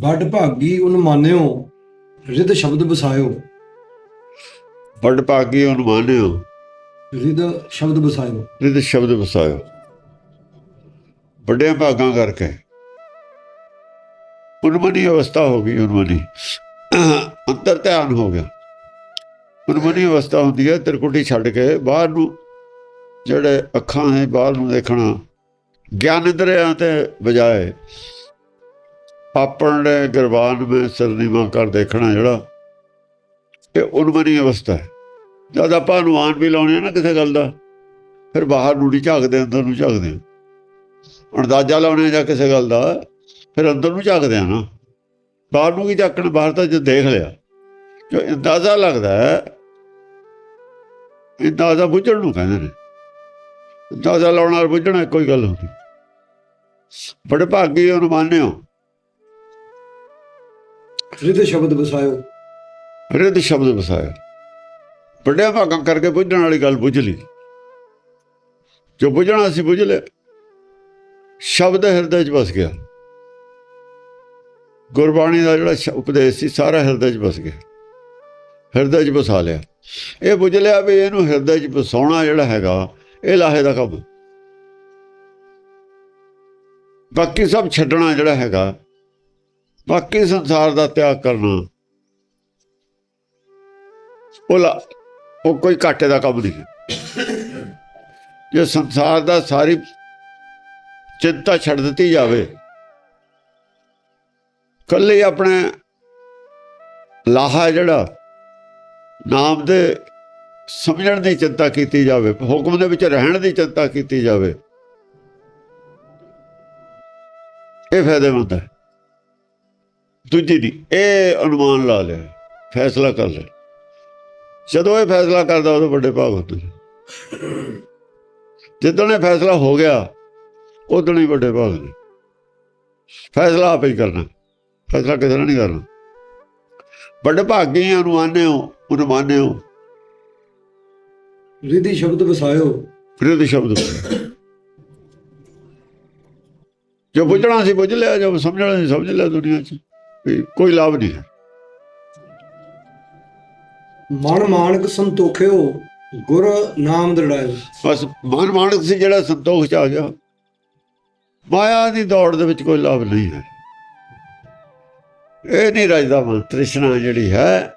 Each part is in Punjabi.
ਵੱਡ ਭਾਗੀ ਉਨ ਮਾਨਿਓ ਰਿਦ ਸ਼ਬਦ ਵਸਾਇਓ। ਵੱਡ ਭਾਗੀ ਉਹਨੂੰ ਮਾਨਿਓ ਰਿਦ ਸ਼ਬਦ ਵਸਾਇਓ। ਰਿਦ ਸ਼ਬਦ ਵਸਾਇਓ। ਵੱਡਿਆਂ ਭਾਗਾਂ ਕਰਕੇ। ਉਨਮਨੀ ਅਵਸਥਾ ਹੋ ਗਈ ਉਨਮਨੀ ਅੰਤਰ ਧਿਆਨ ਹੋ ਗਿਆ। ਉਨਮਨੀ ਅਵਸਥਾ ਹੁੰਦੀ ਹੈ ਤਿਰਕੁਟੀ ਛੱਡ ਕੇ ਬਾਹਰ ਨੂੰ ਜਿਹੜੇ ਅੱਖਾਂ ਹੈ ਬਾਹਰ ਨੂੰ ਦੇਖਣਾ। ਗਿਆਨ ਇੰਦਰੀਆਂ ਤੇ ਬਜਾਏ ਆਪਣੇ ਗਰਬਾਨ ਵਿੱਚ ਸਰਨੀਮਾ ਕਰ ਦੇਖਣਾ ਜਿਹੜਾ, ਇਹ ਉਨਮਨੀ ਅਵਸਥਾ ਹੈ। ਜਦ ਆਪਾਂ ਅਨੁਮਾਨ ਵੀ ਲਾਉਣੇ ਆ ਨਾ ਕਿਸੇ ਗੱਲ ਦਾ, ਫਿਰ ਬਾਹਰ ਨੂੰ ਨਹੀਂ ਝਾਕਦੇ, ਅੰਦਰ ਨੂੰ ਝਾਕਦੇ। ਹਾਂ। ਅੰਦਾਜ਼ਾ ਲਾਉਣੇ ਆ ਜਾਂ ਕਿਸੇ ਗੱਲ ਦਾ, ਫਿਰ ਅੰਦਰ ਨੂੰ ਝਾਕਦੇ ਆ ਨਾ। ਬਾਹਰ ਨੂੰ ਕੀ ਝਾਕਣ? ਬਾਹਰ ਤਾਂ ਜੇ ਦੇਖ ਲਿਆ। ਜੋ ਅੰਦਾਜ਼ਾ ਲੱਗਦਾ ਹੈ, ਅੰਦਾਜ਼ਾ ਬੁੱਝਣ ਨੂੰ ਕਹਿੰਦੇ ਨੇ। ਅੰਦਾਜ਼ਾ ਲਾਉਣਾ ਨਾਲ ਬੁੱਝਣਾ ਕੋਈ ਗੱਲ ਹੁੰਦੀ ਬੜੇ ਭਾਗੀ ਅਨੁਮਾਨਿਓ ਰਿਦ ਸ਼ਬਦ ਵਸਾਇਓ। ਰਿੱਧ ਸ਼ਬਦ ਵਸਾਇਆ ਵੱਡਿਆਂ ਭਾਗਾਂ ਕਰਕੇ ਬੁੱਝਣ ਵਾਲੀ ਗੱਲ ਬੁੱਝ ਲਈ। ਜੋ ਬੁੱਝਣਾ ਸੀ ਬੁੱਝ ਲਿਆ। ਸ਼ਬਦ ਹਿਰਦੇ 'ਚ ਵਸ ਗਿਆ। ਗੁਰਬਾਣੀ ਦਾ ਜਿਹੜਾ ਉਪਦੇਸ਼ ਸੀ, ਸਾਰਾ ਹਿਰਦੇ 'ਚ ਵਸ ਗਿਆ। ਹਿਰਦੇ 'ਚ ਵਸਾ ਲਿਆ। ਇਹ ਬੁੱਝ ਲਿਆ ਵੀ ਇਹਨੂੰ ਹਿਰਦੇ 'ਚ ਵਸਾਉਣਾ ਜਿਹੜਾ ਹੈਗਾ, ਇਹ ਲਾਹੇ ਦਾ ਕੰਮ। ਬਾਕੀ ਸਭ ਛੱਡਣਾ ਜਿਹੜਾ ਹੈਗਾ ਬਾਕੀ ਸੰਸਾਰ ਦਾ ਤਿਆਗ ਕਰਨਾ। ਉਹ ਲਾ- ਉਹ ਕੋਈ ਘਾਟੇ ਦਾ ਕੰਮ ਨਹੀਂ। ਹੈ ਜੇ ਸੰਸਾਰ ਦਾ ਸਾਰੀ ਚਿੰਤਾ ਛੱਡ ਦਿੱਤੀ ਜਾਵੇ, ਕੱਲੇ ਆਪਣੇ ਲਾਹਾ ਜਿਹੜਾ, ਨਾਮ ਦੇ ਸਮਝਣ ਦੀ ਚਿੰਤਾ ਕੀਤੀ ਜਾਵੇ, ਹੁਕਮ ਦੇ ਵਿੱਚ ਰਹਿਣ ਦੀ ਚਿੰਤਾ ਕੀਤੀ ਜਾਵੇ, ਇਹ ਫਾਇਦੇਮੰਦ ਹੈ। ਦੂਜੀ ਨਹੀਂ ਇਹ ਅਨੁਮਾਨ ਲਾ ਲਿਆ ਫੈਸਲਾ ਕਰ ਲਿਆ। ਜਦੋਂ ਇਹ ਫੈਸਲਾ ਕਰਦਾ ਉਦੋਂ ਵੱਡੇ ਭਾਗ ਹੁੰਦੇ ਨੇ। ਜਿੱਦਣ ਇਹ ਫੈਸਲਾ ਹੋ ਗਿਆ ਉਦੋਂ ਹੀ ਵੱਡੇ ਭਾਗ ਨੇ। ਫੈਸਲਾ ਆਪੇ ਹੀ ਕਰਨਾ ਫੈਸਲਾ ਕਿਸੇ ਨੇ ਨਹੀਂ ਕਰਨਾ। ਵੱਡੇ ਭਾਗੀ ਅਨੁਮਾਨੇ ਹੋ ਅਨੁਮਾਨੇ ਹੋ ਰਿਦੀ ਸ਼ਬਦ ਵਸਾਇਓ। ਵਿਰੋਧੀ ਸ਼ਬਦ ਜੋ ਬੁੱਝਣਾ ਸੀ ਬੁੱਝ ਲਿਆ ਜੋ ਸਮਝਣਾ ਸੀ ਸਮਝ ਲਿਆ ਦੁਨੀਆ 'ਚ। ਕੋਈ ਲਾਭ ਨਹੀਂ ਹੈ। ਮਨ ਮਾਨਕ ਸੰਤੋਖਿਓ ਗੁਰ ਨਾਮ ਦੜਾਇਓ ਬਸ ਮਨ ਮਾਨਕ ਸੀ ਜਿਹੜਾ ਸੰਤੋਖ ਚ ਆ ਗਿਆ। ਮਾਇਆ ਦੀ ਦੌੜ ਦੇ ਵਿੱਚ ਕੋਈ ਲਾਭ ਨਹੀਂ ਹੈ। ਇਹ ਨਹੀਂ ਰਜਦਾ ਮਨ ਤ੍ਰਿਸ਼ਨਾ ਜਿਹੜੀ ਹੈ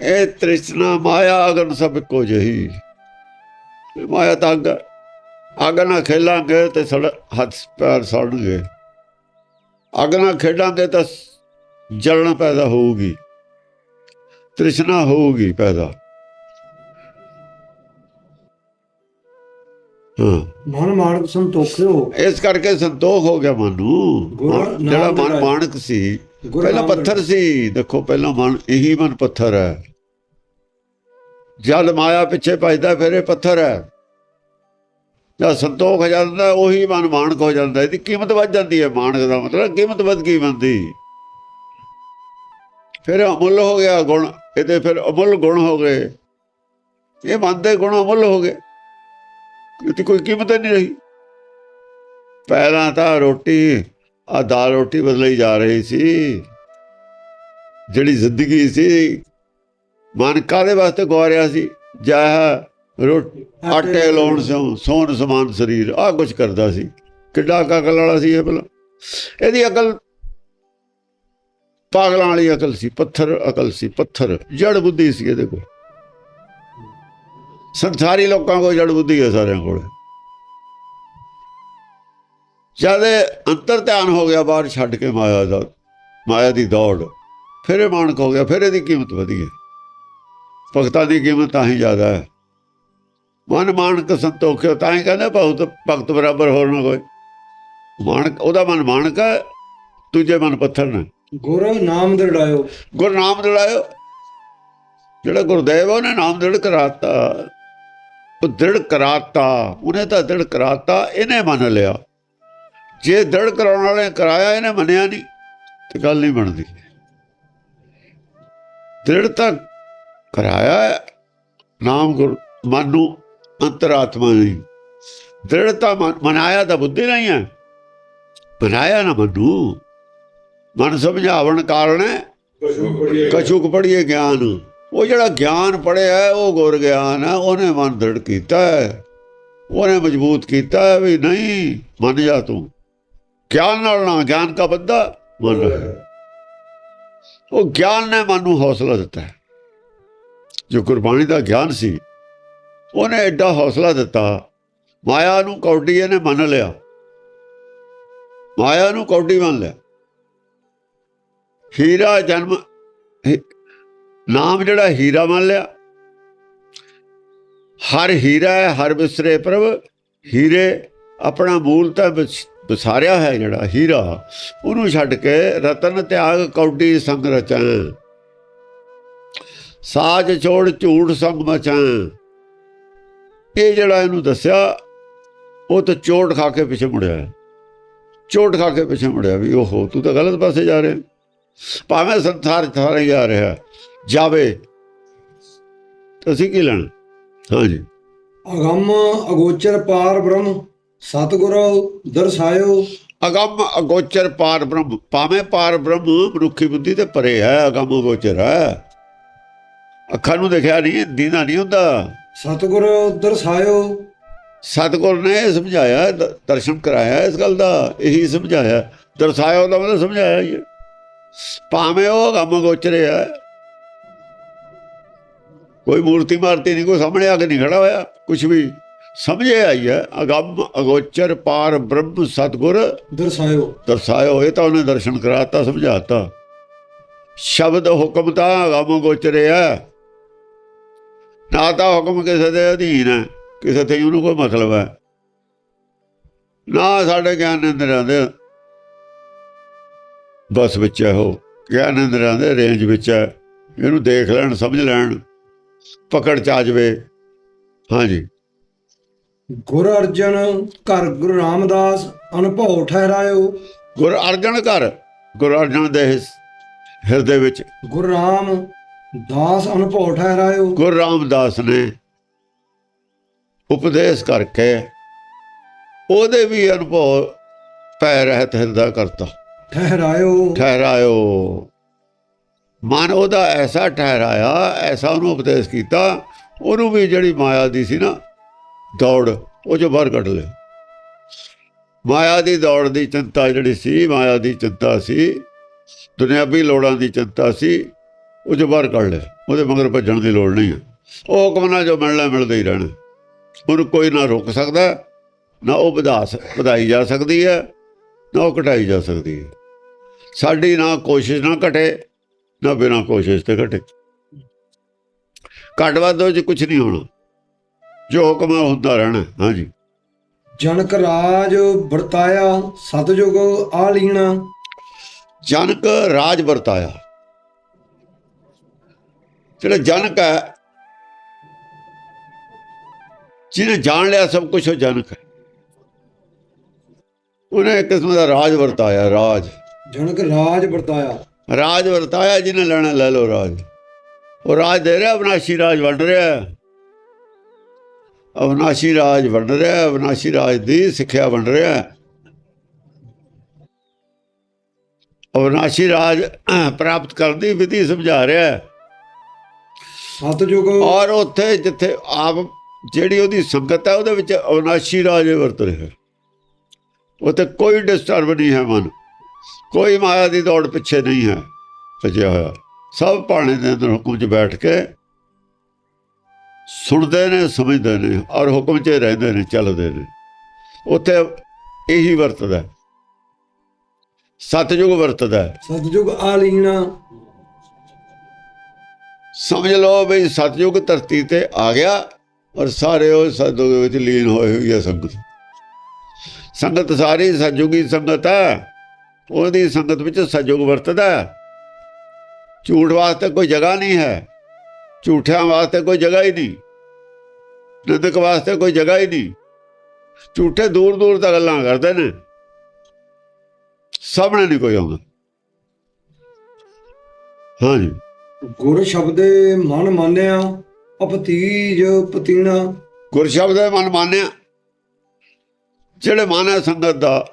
ਇਹ ਤ੍ਰਿਸ਼ਨਾ ਮਾਇਆ ਅਗਨ ਸਭ ਕੋ ਜਹੀ। ਮਾਇਆ ਤਾਂ ਅੱਗ ਅੱਗ ਨਾਲ ਖੇਲਾਂਗੇ ਤੇ ਸੜ ਹੱਥ ਪੈਰ ਸੜਨਗੇ। ਅੱਗ ਨਾਲ ਖੇਡਾਂਗੇ ਤਾਂ ਜਲਣ ਪੈਦਾ ਹੋਊਗੀ ਤ੍ਰਿਸ਼ਨਾ ਹੋਊਗੀ ਪੈਦਾ। ਹਾਂ। ਮਨ ਮਾਨਕ ਸੰਤੋਖਿਓ ਇਸ ਕਰਕੇ ਸੰਤੋਖ ਹੋ ਗਿਆ ਮਨ ਨੂੰ। ਜਿਹੜਾ ਮਨ ਮਾਨਕ ਸੀ ਪਹਿਲਾਂ ਪੱਥਰ ਸੀ। ਦੇਖੋ ਪਹਿਲਾਂ ਮਨ ਇਹੀ ਮਨ ਪੱਥਰ ਹੈ। ਜਦ ਮਾਇਆ ਪਿੱਛੇ ਭਜਦਾ ਫਿਰ ਇਹ ਪੱਥਰ ਹੈ। ਜਦ ਸੰਤੋਖ ਹੋ ਜਾਂਦਾ, ਉਹੀ ਮਨ ਮਾਨਕ ਹੋ ਜਾਂਦਾ। ਇਹਦੀ ਕੀਮਤ ਵੱਧ ਜਾਂਦੀ ਹੈ ਮਾਨਕ ਦਾ ਮਤਲਬ ਕੀਮਤ ਵੱਧ ਗਈ ਬੰਦੀ ਫਿਰ ਅਮੁੱਲ ਹੋ ਗਿਆ ਗੁਣ ਇਹਦੇ ਫਿਰ ਅਮੁੱਲ ਗੁਣ ਹੋ ਗਏ। ਇਹ ਮਨ ਦੇ ਗੁਣ ਅਮੁੱਲ ਹੋ ਗਏ। ਇਹਦੀ ਕੋਈ ਕੀਮਤ ਹੀ ਨਹੀਂ ਰਹੀ। ਪਹਿਲਾਂ ਤਾਂ ਰੋਟੀ ਆ ਦਾਲ ਰੋਟੀ ਬਦਲੀ ਜਾ ਰਹੀ ਸੀ। ਜਿਹੜੀ ਜ਼ਿੰਦਗੀ ਸੀ, ਮਨ ਕਾਦੇ ਵਾਸਤੇ ਗਵਾਰਿਆ ਸੀ? ਜਾਹ ਰੋਟੀ ਆਟੇ ਲਾਉਣ ਸੋਂ ਸੋਨ ਸਮਾਨ ਸਰੀਰ ਆ ਕੁਝ ਕਰਦਾ ਸੀ। ਕਿੱਡਾ ਅਕਲ ਵਾਲਾ ਸੀ ਇਹ ਭਲਾ। ਇਹਦੀ ਅਕਲ ਪਾਗਲਾਂ ਵਾਲੀ ਅਕਲ ਸੀ ਪੱਥਰ ਅਕਲ ਸੀ ਪੱਥਰ ਜੜ ਬੁੱਧੀ ਸੀ ਇਹਦੇ ਕੋਲ। ਸੰਸਾਰੀ ਲੋਕਾਂ ਕੋਲ ਜੜ ਬੁੱਧੀ ਹੈ ਸਾਰਿਆਂ ਕੋਲ। ਜਦ ਅੰਤਰ ਧਿਆਨ ਹੋ ਗਿਆ ਬਾਹਰ ਛੱਡ ਕੇ ਮਾਇਆ ਦਾ ਮਾਇਆ ਦੀ ਦੌੜ ਫਿਰ ਇਹ ਮਾਨਕ ਹੋ ਗਿਆ ਫਿਰ ਇਹਦੀ ਕੀਮਤ ਵਧੀ ਹੈ। ਭਗਤਾਂ ਦੀ ਕੀਮਤ ਤਾਂ ਹੀ ਜ਼ਿਆਦਾ ਹੈ। ਮਨ ਮਾਨਕ ਸੰਤੋਖਿਓ ਤਾਂ ਹੀ ਕਹਿੰਦੇ ਬਹੁਤ ਭਗਤ ਬਰਾਬਰ ਹੋਰ ਨਾ ਕੋਈ। ਮਾਨਕ ਉਹਦਾ ਮਨ ਮਾਨਕ ਹੈ ਦੂਜੇ ਮਨ ਪੱਥਰ ਨੇ। ਗੁਰ ਨਾਮ ਦੜਾਇਓ ਗੁਰ ਨਾਮ ਦਿਲਾਇਓ ਜਿਹੜਾ ਗੁਰਦੇਵ ਉਹਨੇ ਨਾਮ ਦ੍ਰਿੜ ਕਰਾਤਾ। ਉਹ ਦ੍ਰਿੜ ਕਰਾਤਾ। ਉਹਨੇ ਤਾਂ ਦ੍ਰਿੜ ਕਰਾਤਾ ਇਹਨੇ ਮੰਨ ਲਿਆ। ਜੇ ਦ੍ਰਿੜ ਕਰਾਉਣ ਵਾਲੇ ਕਰਾਇਆ ਇਹਨੇ ਮੰਨਿਆ ਨਹੀਂ ਤੇ ਗੱਲ ਨਹੀਂ ਬਣਦੀ। ਦ੍ਰਿੜ ਤਾਂ ਕਰਾਇਆ ਨਾਮ ਗੁਰ ਮਨ ਨੂੰ ਅੰਤਰਾਤਮਾ ਨਹੀਂ। ਦ੍ਰਿੜਤਾ ਮਨ- ਮਨਾਇਆ ਤਾਂ ਬੁੱਧੀ ਨਹੀਂ ਹੈ ਬਣਾਇਆ ਨਾ ਮਨੂ। ਮਨ ਸਮਝਾਵਣ ਕਾਰਨ ਕਛੁਕ ਪੜੀਏ ਗਿਆਨ। ਉਹ ਜਿਹੜਾ ਗਿਆਨ ਪੜਿਆ ਉਹ ਗੁਰ ਗਿਆਨ ਹੈ। ਉਹਨੇ ਮਨ ਦ੍ਰਿੜ ਕੀਤਾ ਹੈ। ਉਹਨੇ ਮਜ਼ਬੂਤ ਕੀਤਾ ਹੈ ਵੀ ਨਹੀਂ, ਮੰਨ ਜਾ ਤੂੰ। ਗਿਆਨ ਨਾਲ ਨਾ, ਗਿਆਨ ਦਾ ਬੰਦਾ ਮੰਨ ਉਹ ਗਿਆਨ ਨੇ ਮਨ ਨੂੰ ਹੌਸਲਾ ਦਿੱਤਾ ਜੋ ਗੁਰਬਾਣੀ ਦਾ ਗਿਆਨ ਸੀ ਉਹਨੇ ਐਡਾ ਹੌਸਲਾ ਦਿੱਤਾ। ਮਾਇਆ ਨੂੰ ਕੌਡੀ ਨੇ ਮੰਨ ਲਿਆ। ਮਾਇਆ ਨੂੰ ਕੌਡੀ ਮੰਨ ਲਿਆ। ਹੀਰਾ ਜਨਮ ਨਾਮ ਜਿਹੜਾ ਹੀਰਾ ਮੰਨ ਲਿਆ। ਹਰ ਹੀਰਾ ਹੈ, ਹਰ ਬਿਸਰੇ ਪ੍ਰਭ, ਹੀਰੇ ਆਪਣਾ ਮੂਲ ਤਾਂ ਵਿਸ- ਵਿਸਾਰਿਆ ਹੈ ਜਿਹੜਾ ਹੀਰਾ। ਉਹਨੂੰ ਛੱਡ ਕੇ ਰਤਨ ਤਿਆਗ ਕੌਡੀ ਸੰਗ ਰਚਾਂ ਸਾਜ ਛੋੜ ਝੂਠ ਸੰਗ ਮਚਾਂ ਇਹ ਜਿਹੜਾ ਇਹਨੂੰ ਦੱਸਿਆ ਉਹ ਤਾਂ ਚੋਟ ਖਾ ਕੇ ਪਿੱਛੇ ਮੁੜਿਆ ਚੋਟ ਖਾ ਕੇ ਪਿੱਛੇ ਮੁੜਿਆ ਵੀ ਓਹੋ ਤੂੰ ਤਾਂ ਗਲਤ ਪਾਸੇ ਜਾ ਰਿਹਾ ਭਾਵੇਂ ਸੰਸਾਰ ਸਾਰੇ ਜਾ ਰਿਹਾ ਜਾਵੇ। ਅਸੀਂ ਕੀ ਲੈਣਾ? ਹਾਂਜੀ ਅਗੰਮ ਅਗੋਚਰ ਪਾਰ ਬ੍ਰਹਮ ਸਤਿਗੁਰ ਦਰਸਾਇਓ। ਅਗੰਮ ਅਗੋਚਰ ਪਾਰ ਬ੍ਰਹਮ ਭਾਵੇਂ ਪਾਰ ਬ੍ਰਹਮ ਮਨੁੱਖੀ ਬੁੱਧੀ ਤੇ ਪਰੇ ਹੈ ਅਗੰਮ ਅਗੋਚਰ ਹੈ। ਅੱਖਾਂ ਨੂੰ ਦੇਖਿਆ ਨਹੀਂ ਦੀਨਾ ਨਹੀਂ ਹੁੰਦਾ। ਸਤਿਗੁਰ ਦਰਸਾਇਓ ਸਤਿਗੁਰ ਨੇ ਇਹ ਸਮਝਾਇਆ ਦ- ਦਰਸ਼ਨ ਕਰਾਇਆ ਇਸ ਗੱਲ ਦਾ ਇਹੀ ਸਮਝਾਇਆ। ਦਰਸਾਇਆ ਉਹਦਾ ਮਤਲਬ ਸਮਝਾਇਆ ਹੀ ਭਾਵੇਂ ਉਹ ਅਗੰਮ ਅਗੋਚਰੇ ਹੈ। ਕੋਈ ਮੂਰਤੀ ਮਾਰਤੀ ਨਹੀਂ ਕੋਈ ਸਾਹਮਣੇ ਆ ਕੇ ਨਹੀਂ ਖੜਾ ਹੋਇਆ ਕੁਝ ਵੀ ਸਮਝੇ ਆਈ ਹੈ। ਅਗੰਮ ਅਗੋਚਰ ਪਾਰ ਬ੍ਰਹਮ ਸਤਿਗੁਰ। ਦਰਸਾਇਓ ਦਰਸਾਇਓ ਇਹ ਤਾਂ ਉਹਨੇ ਦਰਸ਼ਨ ਕਰਾਤਾ ਸਮਝਾਤਾ। ਸ਼ਬਦ ਹੁਕਮ ਤਾਂ ਗਮ ਗੋਚਰਿਆ ਨਾ ਤਾਂ ਹੁਕਮ ਕਿਸੇ ਦੇ ਅਧੀਨ ਹੈ ਕਿਸੇ ਤੇ ਉਹਨੂੰ ਕੋਈ ਮਤਲਬ ਹੈ। ਨਾ ਸਾਡੇ ਗਿਆਨ ਇੰਦਰੀਆਂ ਦੇ ਬਸ ਵਿੱਚ ਹੈ ਉਹ। ਗਿਆਨ ਇੰਦਰੀਆਂ ਦੇ ਰੇਂਜ ਵਿੱਚ ਹੈ। ਇਹਨੂੰ ਦੇਖ ਲੈਣ ਸਮਝ ਲੈਣ ਪਕੜ ਚ ਆ ਜਾਵੇ। ਹਾਂਜੀ। ਗੁਰ ਅਰਜਨ ਘਰ ਗੁਰੂ ਰਾਮਦਾਸ ਅਨੁਭਵ ਠਹਿਰਾਇਓ। ਗੁਰ ਅਰਜਨ ਘਰ ਗੁਰ ਅਰਜਨ ਦੇ ਹਿਰਦੇ ਵਿੱਚ। ਗੁਰੂ ਰਾਮ ਦਾਸ ਅਨੁਭਵ ਠਹਿਰਾਇਓ ਗੁਰੂ ਰਾਮਦਾਸ ਨੇ ਉਪਦੇਸ਼ ਕਰਕੇ ਉਹਦੇ ਵੀ ਅਨੁਭਵ ਪੈ ਰਹਿਤ ਹਿਰਦਾ ਕਰਤਾ। ਠਹਿਰਾਇਓ। ਠਹਿਰਾਇਓ। ਮਨ ਉਹਦਾ ਐਸਾ ਠਹਿਰਾਇਆ ਐਸਾ ਉਹਨੂੰ ਉਪਦੇਸ਼ ਕੀਤਾ ਉਹਨੂੰ ਵੀ ਜਿਹੜੀ ਮਾਇਆ ਦੀ ਸੀ ਨਾ ਦੌੜ ਉਹ ਜੋ ਬਾਹਰ ਕੱਢ ਲਿਆ। ਮਾਇਆ ਦੀ ਦੌੜ ਦੀ ਚਿੰਤਾ ਜਿਹੜੀ ਸੀ ਮਾਇਆ ਦੀ ਚਿੰਤਾ ਸੀ ਦੁਨਿਆਵੀ ਲੋੜਾਂ ਦੀ ਚਿੰਤਾ ਸੀ ਉਹ ਜੋ ਬਾਹਰ ਕੱਢ ਲਿਆ ਉਹਦੇ ਮਗਰ ਭੱਜਣ ਦੀ ਲੋੜ ਨਹੀਂ ਹੈ। ਉਹ ਹੁਕਮ ਨਾਲ ਜੋ ਮਿਲਣਾ ਮਿਲਦਾ ਹੀ ਰਹਿਣਾ। ਉਹਨੂੰ ਕੋਈ ਨਾ ਰੋਕ ਸਕਦਾ ਨਾ ਉਹ ਵਧਾ ਸ- ਵਧਾਈ ਜਾ ਸਕਦੀ ਹੈ ਨਾ ਉਹ ਘਟਾਈ ਜਾ ਸਕਦੀ ਹੈ। ਸਾਡੀ ਨਾ ਕੋਸ਼ਿਸ਼ ਨਾ ਘਟੇ ਨਾ ਬਿਨਾਂ ਕੋਸ਼ਿਸ਼ ਤੇ ਘਟੇ। ਘੱਟ ਉਹ ਚ ਕੁਝ ਨਹੀਂ ਹੋਣਾ। ਜੋ ਹੁਕਮ ਹੁੰਦਾ ਰਹਿਣਾ। ਹਾਂਜੀ। ਜਨਕ ਰਾਜ ਵਰਤਾਇਆ ਸਤਜੁਗ ਆਲੀਣਾ। ਜਨਕ ਰਾਜ ਵਰਤਾਇਆ। ਜਿਹੜਾ ਜਨਕ ਹੈ ਜਿਹਨੇ ਜਾਣ ਲਿਆ ਸਭ ਕੁਝ ਉਹ ਜਨਕ ਹੈ ਉਹਨੇ ਇੱਕ ਕਿਸਮ ਦਾ ਰਾਜ ਵਰਤਾਇਆ ਰਾਜ ਜਨਕ ਰਾਜ ਵਰਤਾਇਆ ਰਾਜ ਵਰਤਾਇਆ ਜਿਹਨੇ ਲੈਣਾ ਲੈ ਲਓ ਰਾਜ ਉਹ ਰਾਜ ਦੇ ਰਿਹਾ ਅਵਨਾਸ਼ੀ ਰਾਜ ਵੰਡ ਰਿਹਾ। ਅਵਨਾਸ਼ੀ ਰਾਜ ਵੰਡ ਰਿਹਾ ਅਵਨਾਸ਼ੀ ਰਾਜ ਦੀ ਸਿੱਖਿਆ ਵੰਡ ਰਿਹਾ। ਅਵਨਾਸ਼ੀ ਰਾਜ ਪ੍ਰਾਪਤ ਕਰਨ ਦੀ ਵਿਧੀ ਸਮਝਾ ਰਿਹਾ। ਸਤਜੁਗ ਔਰ ਉੱਥੇ ਜਿੱਥੇ ਆਪ ਜਿਹੜੀ ਉਹਦੀ ਸੰਗਤ ਹੈ ਉਹਦੇ ਵਿੱਚ ਅਵਨਾਸ਼ੀ ਰਾਜ ਵਰਤ ਰਿਹਾ। ਉੱਥੇ ਕੋਈ ਡਿਸਟਰਬ ਨਹੀਂ ਹੈ ਮਨ ਕੋਈ ਮਾਇਆ ਦੀ ਦੌੜ ਪਿੱਛੇ ਨਹੀਂ ਹੈ ਭਜਿਆ ਹੋਇਆ ਸਭ ਪਾਣੇ ਦੇ ਅੰਦਰ ਹੁਕਮ 'ਚ ਬੈਠ ਕੇ ਸੁਣਦੇ ਨੇ ਸਮਝਦੇ ਨੇ ਔਰ ਹੁਕਮ 'ਚ ਰਹਿੰਦੇ ਨੇ ਚੱਲਦੇ ਨੇ ਉੱਥੇ ਇਹੀ ਵਰਤਦਾ। ਸਤਜੁਗ ਵਰਤਦਾ। ਸਤਜੁਗ ਆਲੀਣਾ ਸਮਝ ਲਓ ਵੀ ਸਤਜੁਗ ਧਰਤੀ ਤੇ ਆ ਗਿਆ ਔਰ ਸਾਰੇ ਉਹ ਸਤਜੁਗ ਵਿੱਚ ਲੀਨ ਹੋਏ ਹੋਈ ਹੈ ਸੰਗਤ। ਸੰਗਤ ਸਾਰੀ ਸਤਜੁਗੀ ਸੰਗਤ ਹੈ ਉਹਦੀ ਸੰਗਤ ਵਿੱਚ ਸਤਜੁਗ ਵਰਤਦਾ ਝੂਠ ਵਾਸਤੇ ਕੋਈ ਜਗ੍ਹਾ ਨਹੀਂ ਹੈ। ਝੂਠਿਆਂ ਵਾਸਤੇ ਕੋਈ ਜਗ੍ਹਾ ਹੀ ਨਹੀਂ। ਨਿੰਦਕ ਵਾਸਤੇ ਕੋਈ ਜਗ੍ਹਾ ਹੀ ਨਹੀਂ। ਝੂਠੇ ਦੂਰ ਦੂਰ ਤੱਕ ਗੱਲਾਂ ਕਰਦੇ ਨੇ। ਸਾਹਮਣੇ ਨਹੀਂ ਕੋਈ ਆਉਂਦਾ। ਹਾਂਜੀ। ਗੁਰ ਸ਼ਬਦੇ ਮਨ ਮਾਨਿਆ ਅਪਤੀਜ ਪਤੀਣਾ ਗੁਰ ਸ਼ਬਦ ਮਨ ਮਾਨਿਆ ਜਿਹੜੇ ਮਨ ਹੈ ਸੰਗਤ ਦਾ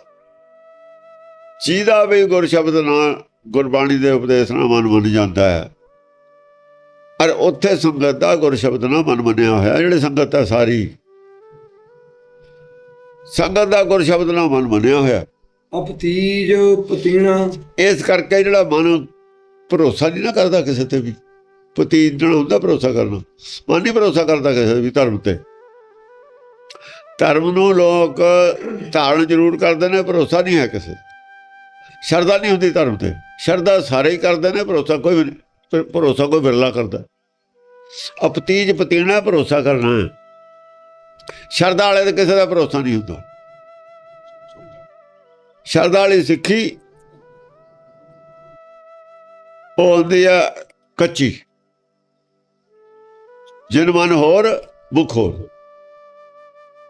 ਜਿਹਦਾ ਵੀ ਗੁਰ ਸ਼ਬਦ ਨਾਲ ਗੁਰਬਾਣੀ ਦੇ ਉਪਦੇਸ਼ ਨਾਲ ਮਨ ਮੰਨ ਜਾਂਦਾ ਹੈ ਔਰ ਉੱਥੇ ਸੰਗਤ ਦਾ ਗੁਰ ਸ਼ਬਦ ਨਾਲ ਮਨ ਮੰਨਿਆ ਹੋਇਆ ਜਿਹੜੇ ਸੰਗਤ ਹੈ ਸਾਰੀ। ਸੰਗਤ ਦਾ ਗੁਰ ਸ਼ਬਦ ਨਾਲ ਮਨ ਮੰਨਿਆ ਹੋਇਆ। ਅਪਤੀਜ ਪਤੀਣਾ ਇਸ ਕਰਕੇ ਜਿਹੜਾ ਮਨ ਭਰੋਸਾ ਨਹੀਂ ਨਾ ਕਰਦਾ ਕਿਸੇ ਤੇ ਵੀ। ਪਤੀਜਣ ਹੁੰਦਾ ਭਰੋਸਾ ਕਰਨਾ। ਮਨ ਨਹੀਂ ਭਰੋਸਾ ਕਰਦਾ ਕਿਸੇ ਵੀ ਧਰਮ ਤੇ। ਧਰਮ ਨੂੰ ਲੋਕ ਧਾਰਨ ਜ਼ਰੂਰ ਕਰਦੇ ਨੇ, ਭਰੋਸਾ ਨਹੀਂ ਹੈ ਕਿਸੇ ਸ਼ਰਧਾ ਨਹੀਂ ਹੁੰਦੀ ਧਰਮ ਤੇ। ਸ਼ਰਧਾ ਸਾਰੇ ਹੀ ਕਰਦੇ ਨੇ, ਭਰੋਸਾ ਕੋਈ ਵੀ ਨਹੀਂ। ਭਰੋਸਾ ਕੋਈ ਵਿਰਲਾ ਕਰਦਾ। ਅਪਤੀਜ ਪਤੀਣਾ ਭਰੋਸਾ ਕਰਨਾ ਹੈ। ਸ਼ਰਧਾ ਵਾਲੇ ਤੇ ਕਿਸੇ ਦਾ ਭਰੋਸਾ ਨਹੀਂ ਹੁੰਦਾ। ਸ਼ਰਧਾ ਵਾਲੀ ਸਿੱਖੀ ਉਹ ਹੁੰਦੀ ਆ ਕੱਚੀ। ਜਿਨ ਮਨ ਹੋਰ, ਮੁਖ ਹੋਰ।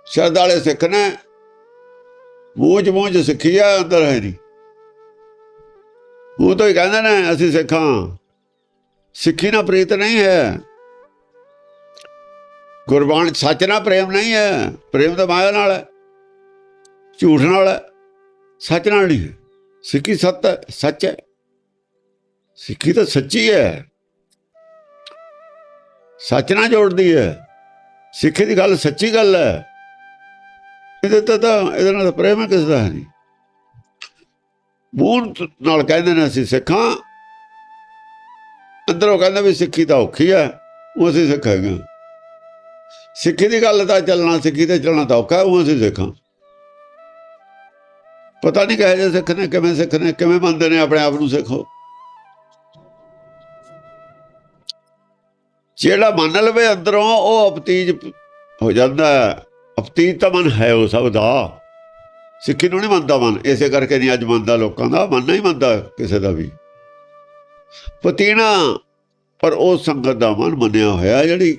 ਸ਼ਰਧਾ ਵਾਲੇ ਸਿੱਖ ਨੇ, ਮੂੰਹ ਚ ਮੂੰਹ ਸਿੱਖੀ ਆ, ਅੰਦਰ ਹੈ ਨਹੀਂ। ਉਹ ਤਾਂ ਹੀ ਕਹਿੰਦੇ ਨੇ, ਅਸੀਂ ਸਿੱਖਾਂ। ਸਿੱਖੀ ਨਾਲ ਪ੍ਰੀਤ ਨਹੀਂ ਹੈ। ਗੁਰਬਾਣੀ ਸੱਚ ਨਾਲ ਪ੍ਰੇਮ ਨਹੀਂ ਹੈ। ਪ੍ਰੇਮ ਤਾਂ ਮਾਇਆ ਨਾਲ ਹੈ। ਝੂਠ ਨਾਲ ਹੈ। ਸੱਚ ਨਾਲ ਨਹੀਂ ਹੈ। ਸਿੱਖੀ ਸੱਤ ਹੈ ਸੱਚ ਹੈ। ਸਿੱਖੀ ਤਾਂ ਸੱਚੀ ਹੈ। ਸੱਚ ਨਾਲ ਜੋੜਦੀ ਹੈ। ਸਿੱਖੀ ਦੀ ਗੱਲ ਸੱਚੀ ਗੱਲ ਹੈ। ਇਹਦੇ ਤਾਂ ਇਹਦੇ ਨਾਲ ਪ੍ਰੇਮ ਹੈ ਕਿਸ ਦਾ ਹੈ ਨਹੀਂ। ਮੂੰਹ ਨਾਲ ਕਹਿੰਦੇ ਨੇ ਅਸੀਂ ਸਿੱਖਾਂ। ਅੰਦਰੋਂ ਕਹਿੰਦੇ ਵੀ ਸਿੱਖੀ ਤਾਂ ਔਖੀ ਹੈ। ਉਹ ਅਸੀਂ ਸਿੱਖਾਂਗੇ। ਸਿੱਖੀ ਦੀ ਗੱਲ ਤਾਂ ਚੱਲਣਾ, ਸਿੱਖੀ ਤੇ ਚੱਲਣਾ ਤਾਂ ਔਖਾ, ਉਹ ਅਸੀਂ ਸਿੱਖਾਂ। ਪਤਾ ਨਹੀਂ ਕਹੇ ਜੇ ਸਿੱਖ ਨੇ, ਕਿਵੇਂ ਸਿੱਖ ਨੇ, ਕਿਵੇਂ ਮੰਨਦੇ ਨੇ ਆਪਣੇ ਆਪ ਨੂੰ ਸਿੱਖੋ। ਜਿਹੜਾ ਮੰਨ ਲਵੇ ਅੰਦਰੋਂ ਉਹ ਅਪਤੀਜ ਹੋ ਜਾਂਦਾ ਅਪਤੀਜ ਤਾਂ ਮਨ ਹੈ ਉਹ ਸਭ ਦਾ। ਸਿੱਖੀ ਨੂੰ ਨਹੀਂ ਮੰਨਦਾ ਮਨ। ਇਸੇ ਕਰਕੇ ਨਹੀਂ ਅੱਜ ਮੰਨਦਾ ਲੋਕਾਂ ਦਾ। ਮਨ ਨਹੀਂ ਮੰਨਦਾ ਕਿਸੇ ਦਾ ਵੀ। ਪਤੀਣਾ ਪਰ ਉਹ ਸੰਗਤ ਦਾ ਮਨ ਮੰਨਿਆ ਹੋਇਆ ਜਿਹੜੀ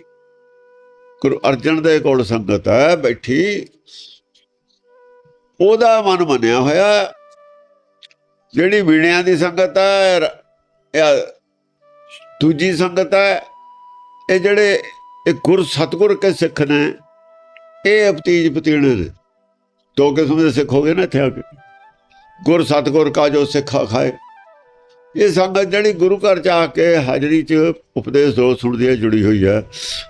ਗੁਰੂ ਅਰਜਨ ਦੇ ਕੋਲ ਸੰਗਤ ਹੈ, ਬੈਠੀ। ਉਹਦਾ ਮਨ ਮੰਨਿਆ ਹੋਇਆ। ਜਿਹੜੀ ਵੀਣਿਆਂ ਦੀ ਸੰਗਤ ਹੈ ਇਹ ਦੂਜੀ ਸੰਗਤ ਹੈ ਇਹ ਜਿਹੜੇ ਇਹ ਗੁਰ ਸਤਗੁਰ ਕੇ ਸਿੱਖ ਨੇ, ਇਹ ਅਪਤੀਜ ਪਤੀਣੇ ਨੇ। ਦੋ ਕਿਸਮ ਦੇ ਸਿੱਖ ਹੋ ਗਏ ਨਾ ਇੱਥੇ ਆ ਕੇ। ਗੁਰ ਸਤਗੁਰ ਕਾ ਜੋ ਸਿੱਖਾ ਖਾਏ। ਇਹ ਸੰਗਤ ਜਿਹੜੀ ਗੁਰੂ ਘਰ ਚ ਆ ਕੇ ਹਾਜ਼ਰੀ ਚ ਉਪਦੇਸ਼ ਦੋ ਸੁਣਦੀ ਹੈ ਜੁੜੀ ਹੋਈ ਹੈ।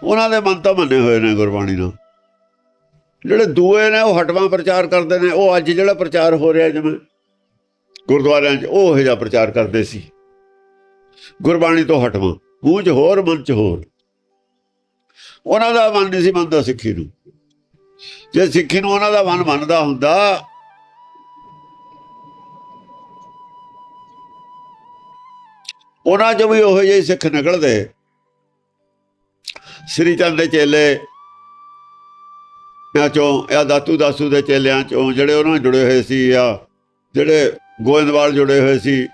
ਉਹਨਾਂ ਦੇ ਮਨ ਤਾਂ ਮੰਨੇ ਹੋਏ ਨੇ ਗੁਰਬਾਣੀ ਨਾਲ। ਜਿਹੜੇ ਦੂਏ ਨੇ ਉਹ ਹਟਵਾ ਪ੍ਰਚਾਰ ਕਰਦੇ ਨੇ, ਉਹ ਅੱਜ ਜਿਹੜਾ ਪ੍ਰਚਾਰ ਹੋ ਰਿਹਾ ਜਿਵੇਂ ਗੁਰਦੁਆਰਿਆਂ 'ਚ, ਉਹ ਇਹ ਜਿਹਾ ਪ੍ਰਚਾਰ ਕਰਦੇ ਸੀ। ਗੁਰਬਾਣੀ ਤੋਂ ਹਟਵਾ, ਮੂੰਹ 'ਚ ਹੋਰ, ਮਨ 'ਚ ਹੋਰ। ਉਹਨਾਂ ਦਾ ਮਨ ਨਹੀਂ ਸੀ ਮੰਨਦਾ ਸਿੱਖੀ ਨੂੰ। ਜੇ ਸਿੱਖੀ ਨੂੰ ਉਹਨਾਂ ਦਾ ਮਨ ਮੰਨਦਾ ਹੁੰਦਾ, ਉਹਨਾਂ 'ਚੋਂ ਵੀ ਉਹੋ ਜਿਹੇ ਸਿੱਖ ਨਿਕਲਦੇ। ਸ੍ਰੀ ਚੰਦ ਦੇ ਚੇਲੇ ਆ ਚੋਂ ਆ ਦਾਤੂ ਦਾਸੂ ਦੇ ਚੇਲਿਆਂ ਚੋਂ ਜਿਹੜੇ ਉਹਨਾਂ ਨਾਲ ਜੁੜੇ ਹੋਏ ਸੀ ਆ ਜਿਹੜੇ ਗੋਇੰਦਵਾਲ ਜੁੜੇ ਹੋਏ ਸੀ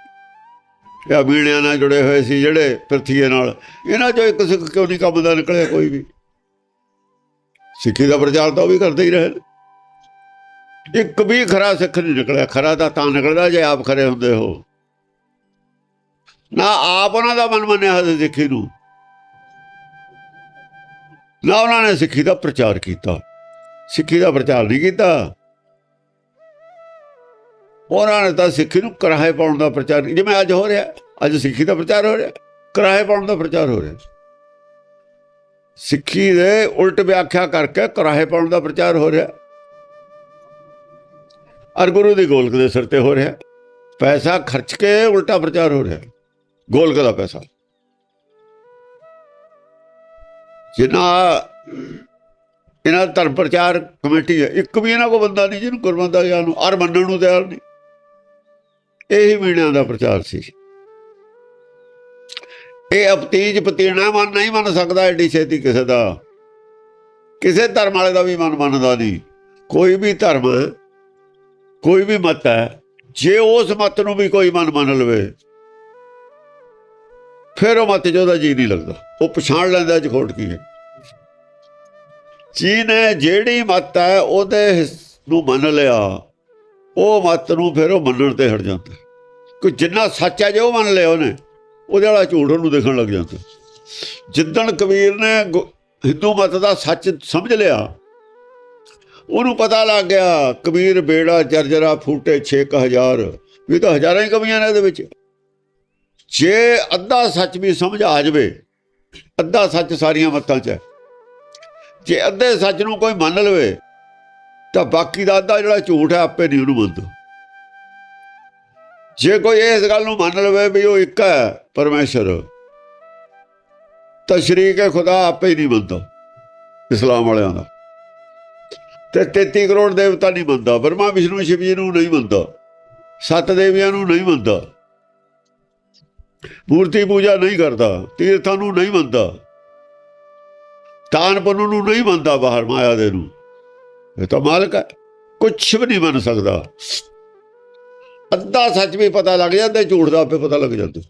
ਜਾਂ ਬੀੜਿਆਂ ਨਾਲ ਜੁੜੇ ਹੋਏ ਸੀ, ਜਿਹੜੇ ਪ੍ਰਥੀਏ ਨਾਲ, ਇਹਨਾਂ ਚੋਂ ਇੱਕ ਸਿੱਖ ਕਿਉਂ ਨਹੀਂ ਕੰਮ ਦਾ ਨਿਕਲਿਆ ਕੋਈ ਵੀ? ਸਿੱਖੀ ਦਾ ਪ੍ਰਚਾਰ ਤਾਂ ਉਹ ਵੀ ਕਰਦੇ ਹੀ ਰਹੇ ਨੇ। ਇੱਕ ਵੀ ਖਰਾ ਸਿੱਖ ਨਹੀਂ ਨਿਕਲਿਆ। ਖਰਾ ਤਾਂ ਤਾਂ ਨਿਕਲਦਾ ਜੇ ਆਪ ਖਰੇ ਹੁੰਦੇ ਹੋ। ਨਾ ਆਪ ਉਹਨਾਂ ਦਾ ਮਨ ਮੰਨਿਆ ਹੋਇਆ ਸਿੱਖੀ ਨੂੰ। ਨਾ ਉਹਨਾਂ ਨੇ ਸਿੱਖੀ ਦਾ ਪ੍ਰਚਾਰ ਕੀਤਾ। ਸਿੱਖੀ ਦਾ ਪ੍ਰਚਾਰ ਨਹੀਂ ਕੀਤਾ। ਉਹਨਾਂ ਨੇ ਤਾਂ ਸਿੱਖੀ ਨੂੰ ਕਰਾਹੇ ਪਾਉਣ ਦਾ ਪ੍ਰਚਾਰ ਜਿਵੇਂ ਅੱਜ ਹੋ ਰਿਹਾ। ਅੱਜ ਸਿੱਖੀ ਦਾ ਪ੍ਰਚਾਰ ਹੋ ਰਿਹਾ। ਕਰਾਹੇ ਪਾਉਣ ਦਾ ਪ੍ਰਚਾਰ ਹੋ ਰਿਹਾ। ਸਿੱਖੀ ਦੇ ਉਲਟ ਵਿਆਖਿਆ ਕਰਕੇ ਕਰਾਹੇ ਪਾਉਣ ਦਾ ਪ੍ਰਚਾਰ ਹੋ ਰਿਹਾ। ਅਰ ਗੁਰੂ ਦੀ ਗੋਲਕ ਦੇ ਸਿਰ ਤੇ ਹੋ ਰਿਹਾ। ਪੈਸਾ ਖਰਚ ਕੇ ਉਲਟਾ ਪ੍ਰਚਾਰ ਹੋ ਰਿਹਾ। ਗੋਲਕ ਦਾ ਪੈਸਾ। ਜਿਨ੍ਹਾਂ ਇਹਨਾਂ ਧਰਮ ਪ੍ਰਚਾਰ ਕਮੇਟੀ ਹੈ, ਇੱਕ ਵੀ ਇਹਨਾਂ ਕੋ ਬੰਦਾ ਨਹੀਂ ਜਿਹਨੂੰ ਗੁਰਮਤਿ ਦਾ ਗਿਆਨ ਨੂੰ ਅਰ ਮੰਨਣ ਨੂੰ ਤਿਆਰ ਨਹੀਂ। ਇਹੀ ਮੀਣਿਆਂ ਦਾ ਪ੍ਰਚਾਰ ਸੀ। ਇਹ ਅਪਤੀਜ ਪਤੀਣਾ ਮਨ ਨਹੀਂ ਮੰਨ ਸਕਦਾ ਐਡੀ ਛੇਤੀ ਕਿਸੇ ਦਾ। ਕਿਸੇ ਧਰਮ ਵਾਲੇ ਦਾ ਵੀ ਮਨ ਮੰਨਦਾ ਨਹੀਂ। ਕੋਈ ਵੀ ਧਰਮ ਕੋਈ ਵੀ ਮਤ ਹੈ, ਜੇ ਉਸ ਮਤ ਨੂੰ ਵੀ ਕੋਈ ਮਨ ਮੰਨ ਲਵੇ, ਫਿਰ ਉਹ ਮਤ 'ਚ ਉਹਦਾ ਜੀ ਨਹੀਂ ਲੱਗਦਾ। ਉਹ ਪਛਾਣ ਲੈਂਦਾ ਚ ਖੋਟ ਕੀ ਹੈ। ਜੀ ਨੇ ਜਿਹੜੀ ਮਤ ਹੈ, ਉਹਦੇ ਨੂੰ ਮੰਨ ਲਿਆ, ਉਹ ਮਤ ਨੂੰ ਫਿਰ ਉਹ ਮੰਨਣ ਤੇ ਹਟ ਜਾਂਦਾ। ਕੋਈ ਜਿੰਨਾ ਸੱਚ ਹੈ ਜੇ ਉਹ ਮੰਨ ਲਿਆ ਉਹਨੇ। ਉਹਦੇ ਵਾਲਾ ਝੂਠ ਉਹਨੂੰ ਦੇਖਣ ਲੱਗ ਜਾਂਦਾ। ਜਿੱਦਣ ਕਬੀਰ ਨੇ ਗੁ- ਹਿੰਦੂ ਮਤ ਦਾ ਸੱਚ ਸਮਝ ਲਿਆ, ਉਹਨੂੰ ਪਤਾ ਲੱਗ ਗਿਆ, ਕਬੀਰ ਬੇੜਾ, ਜਰਜਰਾ, ਫੂਟੇ 6000 ਵੀ ਤਾਂ ਹਜ਼ਾਰਾਂ ਹੀ ਕਮੀਆਂ ਨੇ ਇਹਦੇ ਵਿੱਚ। ਜੇ ਅੱਧਾ ਸੱਚ ਵੀ ਸਮਝ ਆ ਜਾਵੇ, ਅੱਧਾ ਸੱਚ ਸਾਰੀਆਂ ਮੱਤਾਂ 'ਚ ਹੈ। ਜੇ ਅੱਧੇ ਸੱਚ ਨੂੰ ਕੋਈ ਮੰਨ ਲਵੇ, ਤਾਂ ਬਾਕੀ ਦਾ ਅੱਧਾ ਜਿਹੜਾ ਝੂਠ ਹੈ, ਆਪੇ ਨਹੀਂ ਉਹਨੂੰ ਮੰਨਦਾ। ਜੇ ਕੋਈ ਇਸ ਗੱਲ ਨੂੰ ਮੰਨ ਲਵੇ ਵੀ ਉਹ ਇੱਕ ਹੈ ਪਰਮੇਸ਼ਰ, ਤਾਂ ਸ਼ਰੀਕ ਖੁਦਾ ਆਪੇ ਹੀ ਨਹੀਂ ਮੰਨਦਾ ਇਸਲਾਮ ਵਾਲਿਆਂ ਦਾ। ਤੇ 33 ਕਰੋੜ ਦੇਵਤਾ ਨਹੀਂ ਮੰਨਦਾ, ਬ੍ਰਹਮਾ, ਵਿਸ਼ਨੂੰ, ਸ਼ਿਵ ਜੀ ਨੂੰ ਨਹੀਂ ਮੰਨਦਾ, ਸੱਤ ਦੇਵੀਆਂ ਨੂੰ ਨਹੀਂ ਮੰਨਦਾ, ਮੂਰਤੀ ਪੂਜਾ ਨਹੀਂ ਕਰਦਾ, ਤੀਰਥਾਂ ਨੂੰ ਨਹੀਂ ਮੰਨਦਾ ਤਾਨ ਪੁੰਨ ਨੂੰ ਨਹੀਂ ਮੰਨਦਾ ਬਾਹਰ ਮਾਇਆ ਦੇ ਨੂੰ। ਇਹ ਤਾਂ ਮਾਲਕ ਹੈ, ਕੁਛ ਵੀ ਨਹੀਂ ਮੰਨ ਸਕਦਾ। ਅੱਧਾ ਸੱਚ ਵੀ ਪਤਾ ਲੱਗ ਜਾਂਦਾ, ਝੂਠ ਦਾ ਆਪੇ ਪਤਾ ਲੱਗ ਜਾਂਦਾ।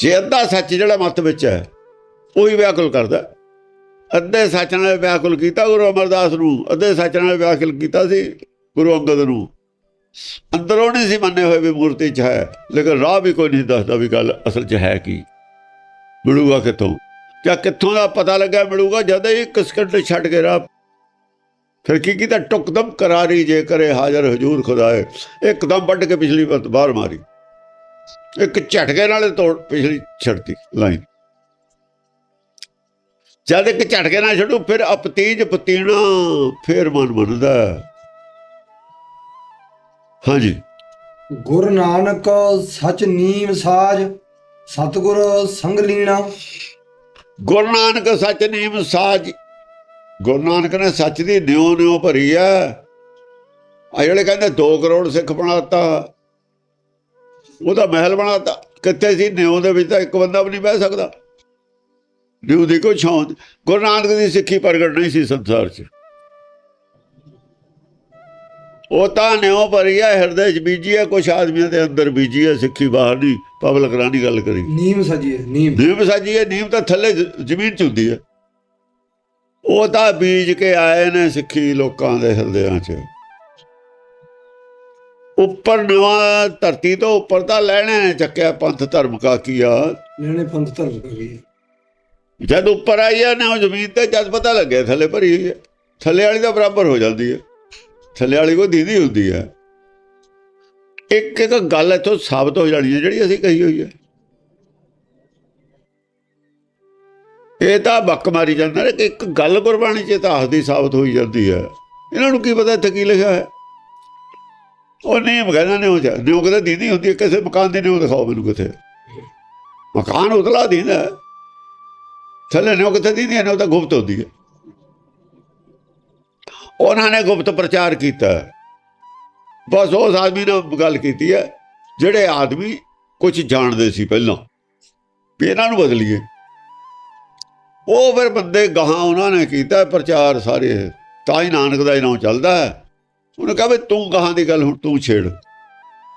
ਜੇ ਅੱਧਾ ਸੱਚ ਜਿਹੜਾ ਮਤ ਵਿੱਚ ਹੈ, ਉਹੀ ਵਿਆਕੁਲ ਕਰਦਾ। ਅੱਧੇ ਸੱਚ ਨਾਲ ਵਿਆਕੁਲ ਕੀਤਾ ਗੁਰੂ ਅਮਰਦਾਸ ਨੂੰ, ਅੱਧੇ ਸੱਚ ਨਾਲ ਵਿਆਕੁਲ ਕੀਤਾ ਸੀ ਗੁਰੂ ਅੰਗਦ ਨੂੰ। ਅੰਦਰੋਂ ਨਹੀਂ ਸੀ ਮੰਨੇ ਹੋਏ ਵੀ ਮੂਰਤੀ 'ਚ ਹੈ, ਲੇਕਿਨ ਰਾਹ ਵੀ ਕੋਈ ਨਹੀਂ ਦੱਸਦਾ ਵੀ ਗੱਲ ਅਸਲ 'ਚ ਹੈ ਕੀ। ਮਿਲੂਗਾ ਕਿੱਥੋਂ? ਜਾਂ ਕਿੱਥੋਂ ਦਾ ਪਤਾ ਲੱਗਾ ਮਿਲੂਗਾ, ਜਦ ਹੀ ਇੱਕ ਸਕਿੰਟ ਛੱਡ ਕੇ ਰਾਹ ਫਿਰ ਕੀ ਕੀਤਾ? ਟੁਕਦਮ ਕਰਾਰੀ ਜੇ ਕਰੇ ਹਾਜ਼ਰ ਹਜੂਰ ਖੁਦਾਏ ਇੱਕਦਮ ਵੱਢ ਕੇ ਪਿਛਲੀ ਬਾਹਰ ਮਾਰੀ। ਇੱਕ ਝਟਕੇ ਨਾਲ ਤੋੜ ਪਿਛਲੀ ਛੱਡਤੀ ਲਾਈਨ। ਜਦ ਇੱਕ ਝਟਕੇ ਨਾਲ ਛੱਡੂ ਫਿਰ ਅਪਤੀਜ ਪਤੀਣਾ ਫਿਰ ਮਨ ਮੰਨਦਾ ਹਾਂਜੀ। ਗੁਰ ਨਾਨਕ ਸਚ ਨੀਮ ਸਾਜ ਸਤਗੁਰ ਸੰਗ ਲੀਣਾ। ਗੁਰੂ ਨਾਨਕ ਸੱਚ ਨੀਮ ਸਾਜ ਗੁਰੂ ਨਾਨਕ ਨੇ ਸੱਚ ਦੀ ਨਿਉ ਨਿਉ ਭਰੀ ਆ ਆ ਜਿਹੜੇ ਕਹਿੰਦੇ 2 ਕਰੋੜ ਸਿੱਖ ਬਣਾਤਾ ਉਹਦਾ ਮਹਿਲ ਬਣਾਤਾ। ਕਿੱਥੇ ਸੀ? ਨਿਉ ਦੇ ਵਿੱਚ ਤਾਂ ਇੱਕ ਬੰਦਾ ਵੀ ਨਹੀਂ ਬਹਿ ਸਕਦਾ। ਨਿਉ ਦੀ ਕੋਈ ਛਾਂ ਗੁਰੂ ਨਾਨਕ ਦੀ ਸਿੱਖੀ ਪ੍ਰਗਟ ਨਹੀਂ ਸੀ ਸੰਸਾਰ 'ਚ। ਉਹ ਤਾਂ ਨਿਉ ਭਰੀ ਆ ਹਿਰਦੇ 'ਚ ਬੀਜੀ ਆ ਕੁਝ ਆਦਮੀਆਂ ਦੇ ਅੰਦਰ ਬੀਜੀ ਆ ਸਿੱਖੀ ਬਾਹਰ ਨਹੀਂ। ਪਬਲਿਕ ਰਾਣੀ ਗੱਲ ਕਰੀ। ਨੀਮ ਸਜੀਏ ਨੀਮ। ਨੀਮ ਸਾਜੀ ਹੈ ਨੀਮ ਤਾਂ ਥੱਲੇ ਜ਼ਮੀਨ ਚ ਹੁੰਦੀ ਹੈ ਉਹ ਤਾਂ ਬੀਜ ਕੇ ਆਏ ਨੇ ਸਿੱਖੀ ਲੋਕਾਂ ਦੇ ਹਿਰਦਿਆਂ 'ਚ। ਉੱਪਰ ਨਵਾਂ ਧਰਤੀ ਤੋਂ ਉੱਪਰ ਤਾਂ ਲੈਣੇ ਨੇ ਚੱਕਿਆ ਪੰਥ ਧਰਮ ਕਾ ਕੀਆ ਲੈਣੇ ਪੰਥ ਧਰਮ ਕਰੀ ਜਦ ਉੱਪਰ ਆਈ ਹੈ ਨਾ ਉਹ ਜ਼ਮੀਨ ਤੇ ਜਦ ਪਤਾ ਲੱਗਿਆ ਥੱਲੇ ਭਰੀ ਹੋਈ ਹੈ ਥੱਲੇ ਵਾਲੀ ਦਾ ਬਰਾਬਰ ਹੋ ਜਾਂਦੀ ਹੈ ਥੱਲੇ ਵਾਲੀ ਕੋ ਦੀਦੀ ਹੁੰਦੀ ਹੈ ਇੱਕ ਇੱਕ ਗੱਲ ਇੱਥੋਂ ਸਾਬਤ ਹੋ ਜਾਣੀ ਹੈ ਜਿਹੜੀ ਅਸੀਂ ਕਹੀ ਹੋਈ ਹੈ ਇਹ ਤਾਂ ਬੱਕ ਮਾਰੀ ਜਾਂਦਾ ਨੇ ਕਿ ਇੱਕ ਗੱਲ ਗੁਰਬਾਣੀ ਚ ਇਤਿਹਾਸ ਦੀ ਸਾਬਤ ਹੋਈ ਜਾਂਦੀ ਹੈ। ਇਹਨਾਂ ਨੂੰ ਕੀ ਪਤਾ ਇੱਥੇ ਕੀ ਲਿਖਿਆ ਹੈ? ਉਹ ਨਹੀਂ ਕਹਿੰਦਾ ਨੇ ਉਹ ਨਿਉ ਕਹਿੰਦਾ ਦੀਦੀ ਹੁੰਦੀ ਹੈ, ਕਿਸੇ ਮਕਾਨ ਦੀ ਨਿਉ ਦਿਖਾਓ ਮੈਨੂੰ ਕਿਥੇ ਮਕਾਨ ਉਤਲਾ ਦੀਦਾ ਹੈ। ਥੱਲੇ ਨਿਉ ਕਿੱਥੇ ਦੀਦੀ ਹੈ? ਨਿਉ ਤਾਂ ਗੁਪਤ ਹੁੰਦੀ ਹੈ। ਉਹਨਾਂ ਨੇ ਗੁਪਤ ਪ੍ਰਚਾਰ ਕੀਤਾ। ਬਸ ਉਸ ਆਦਮੀ ਨਾਲ ਗੱਲ ਕੀਤੀ ਹੈ। ਜਿਹੜੇ ਆਦਮੀ ਕੁਝ ਜਾਣਦੇ ਸੀ ਪਹਿਲਾਂ, ਵੀ ਇਹਨਾਂ ਨੂੰ ਬਦਲੀਏ। ਉਹ ਫਿਰ ਬੰਦੇ ਗਾਹਾਂ ਉਹਨਾਂ ਨੇ ਕੀਤਾ ਪ੍ਰਚਾਰ ਸਾਰੇ। ਤਾਂ ਹੀ ਨਾਨਕ ਦਾ ਹੀ ਨਾਮ ਚੱਲਦਾ ਹੈ। ਉਹਨੇ ਕਹਾ ਵੀ ਤੂੰ ਗਾਹਾਂ ਦੀ ਗੱਲ ਹੁਣ ਤੂੰ ਛੇੜ।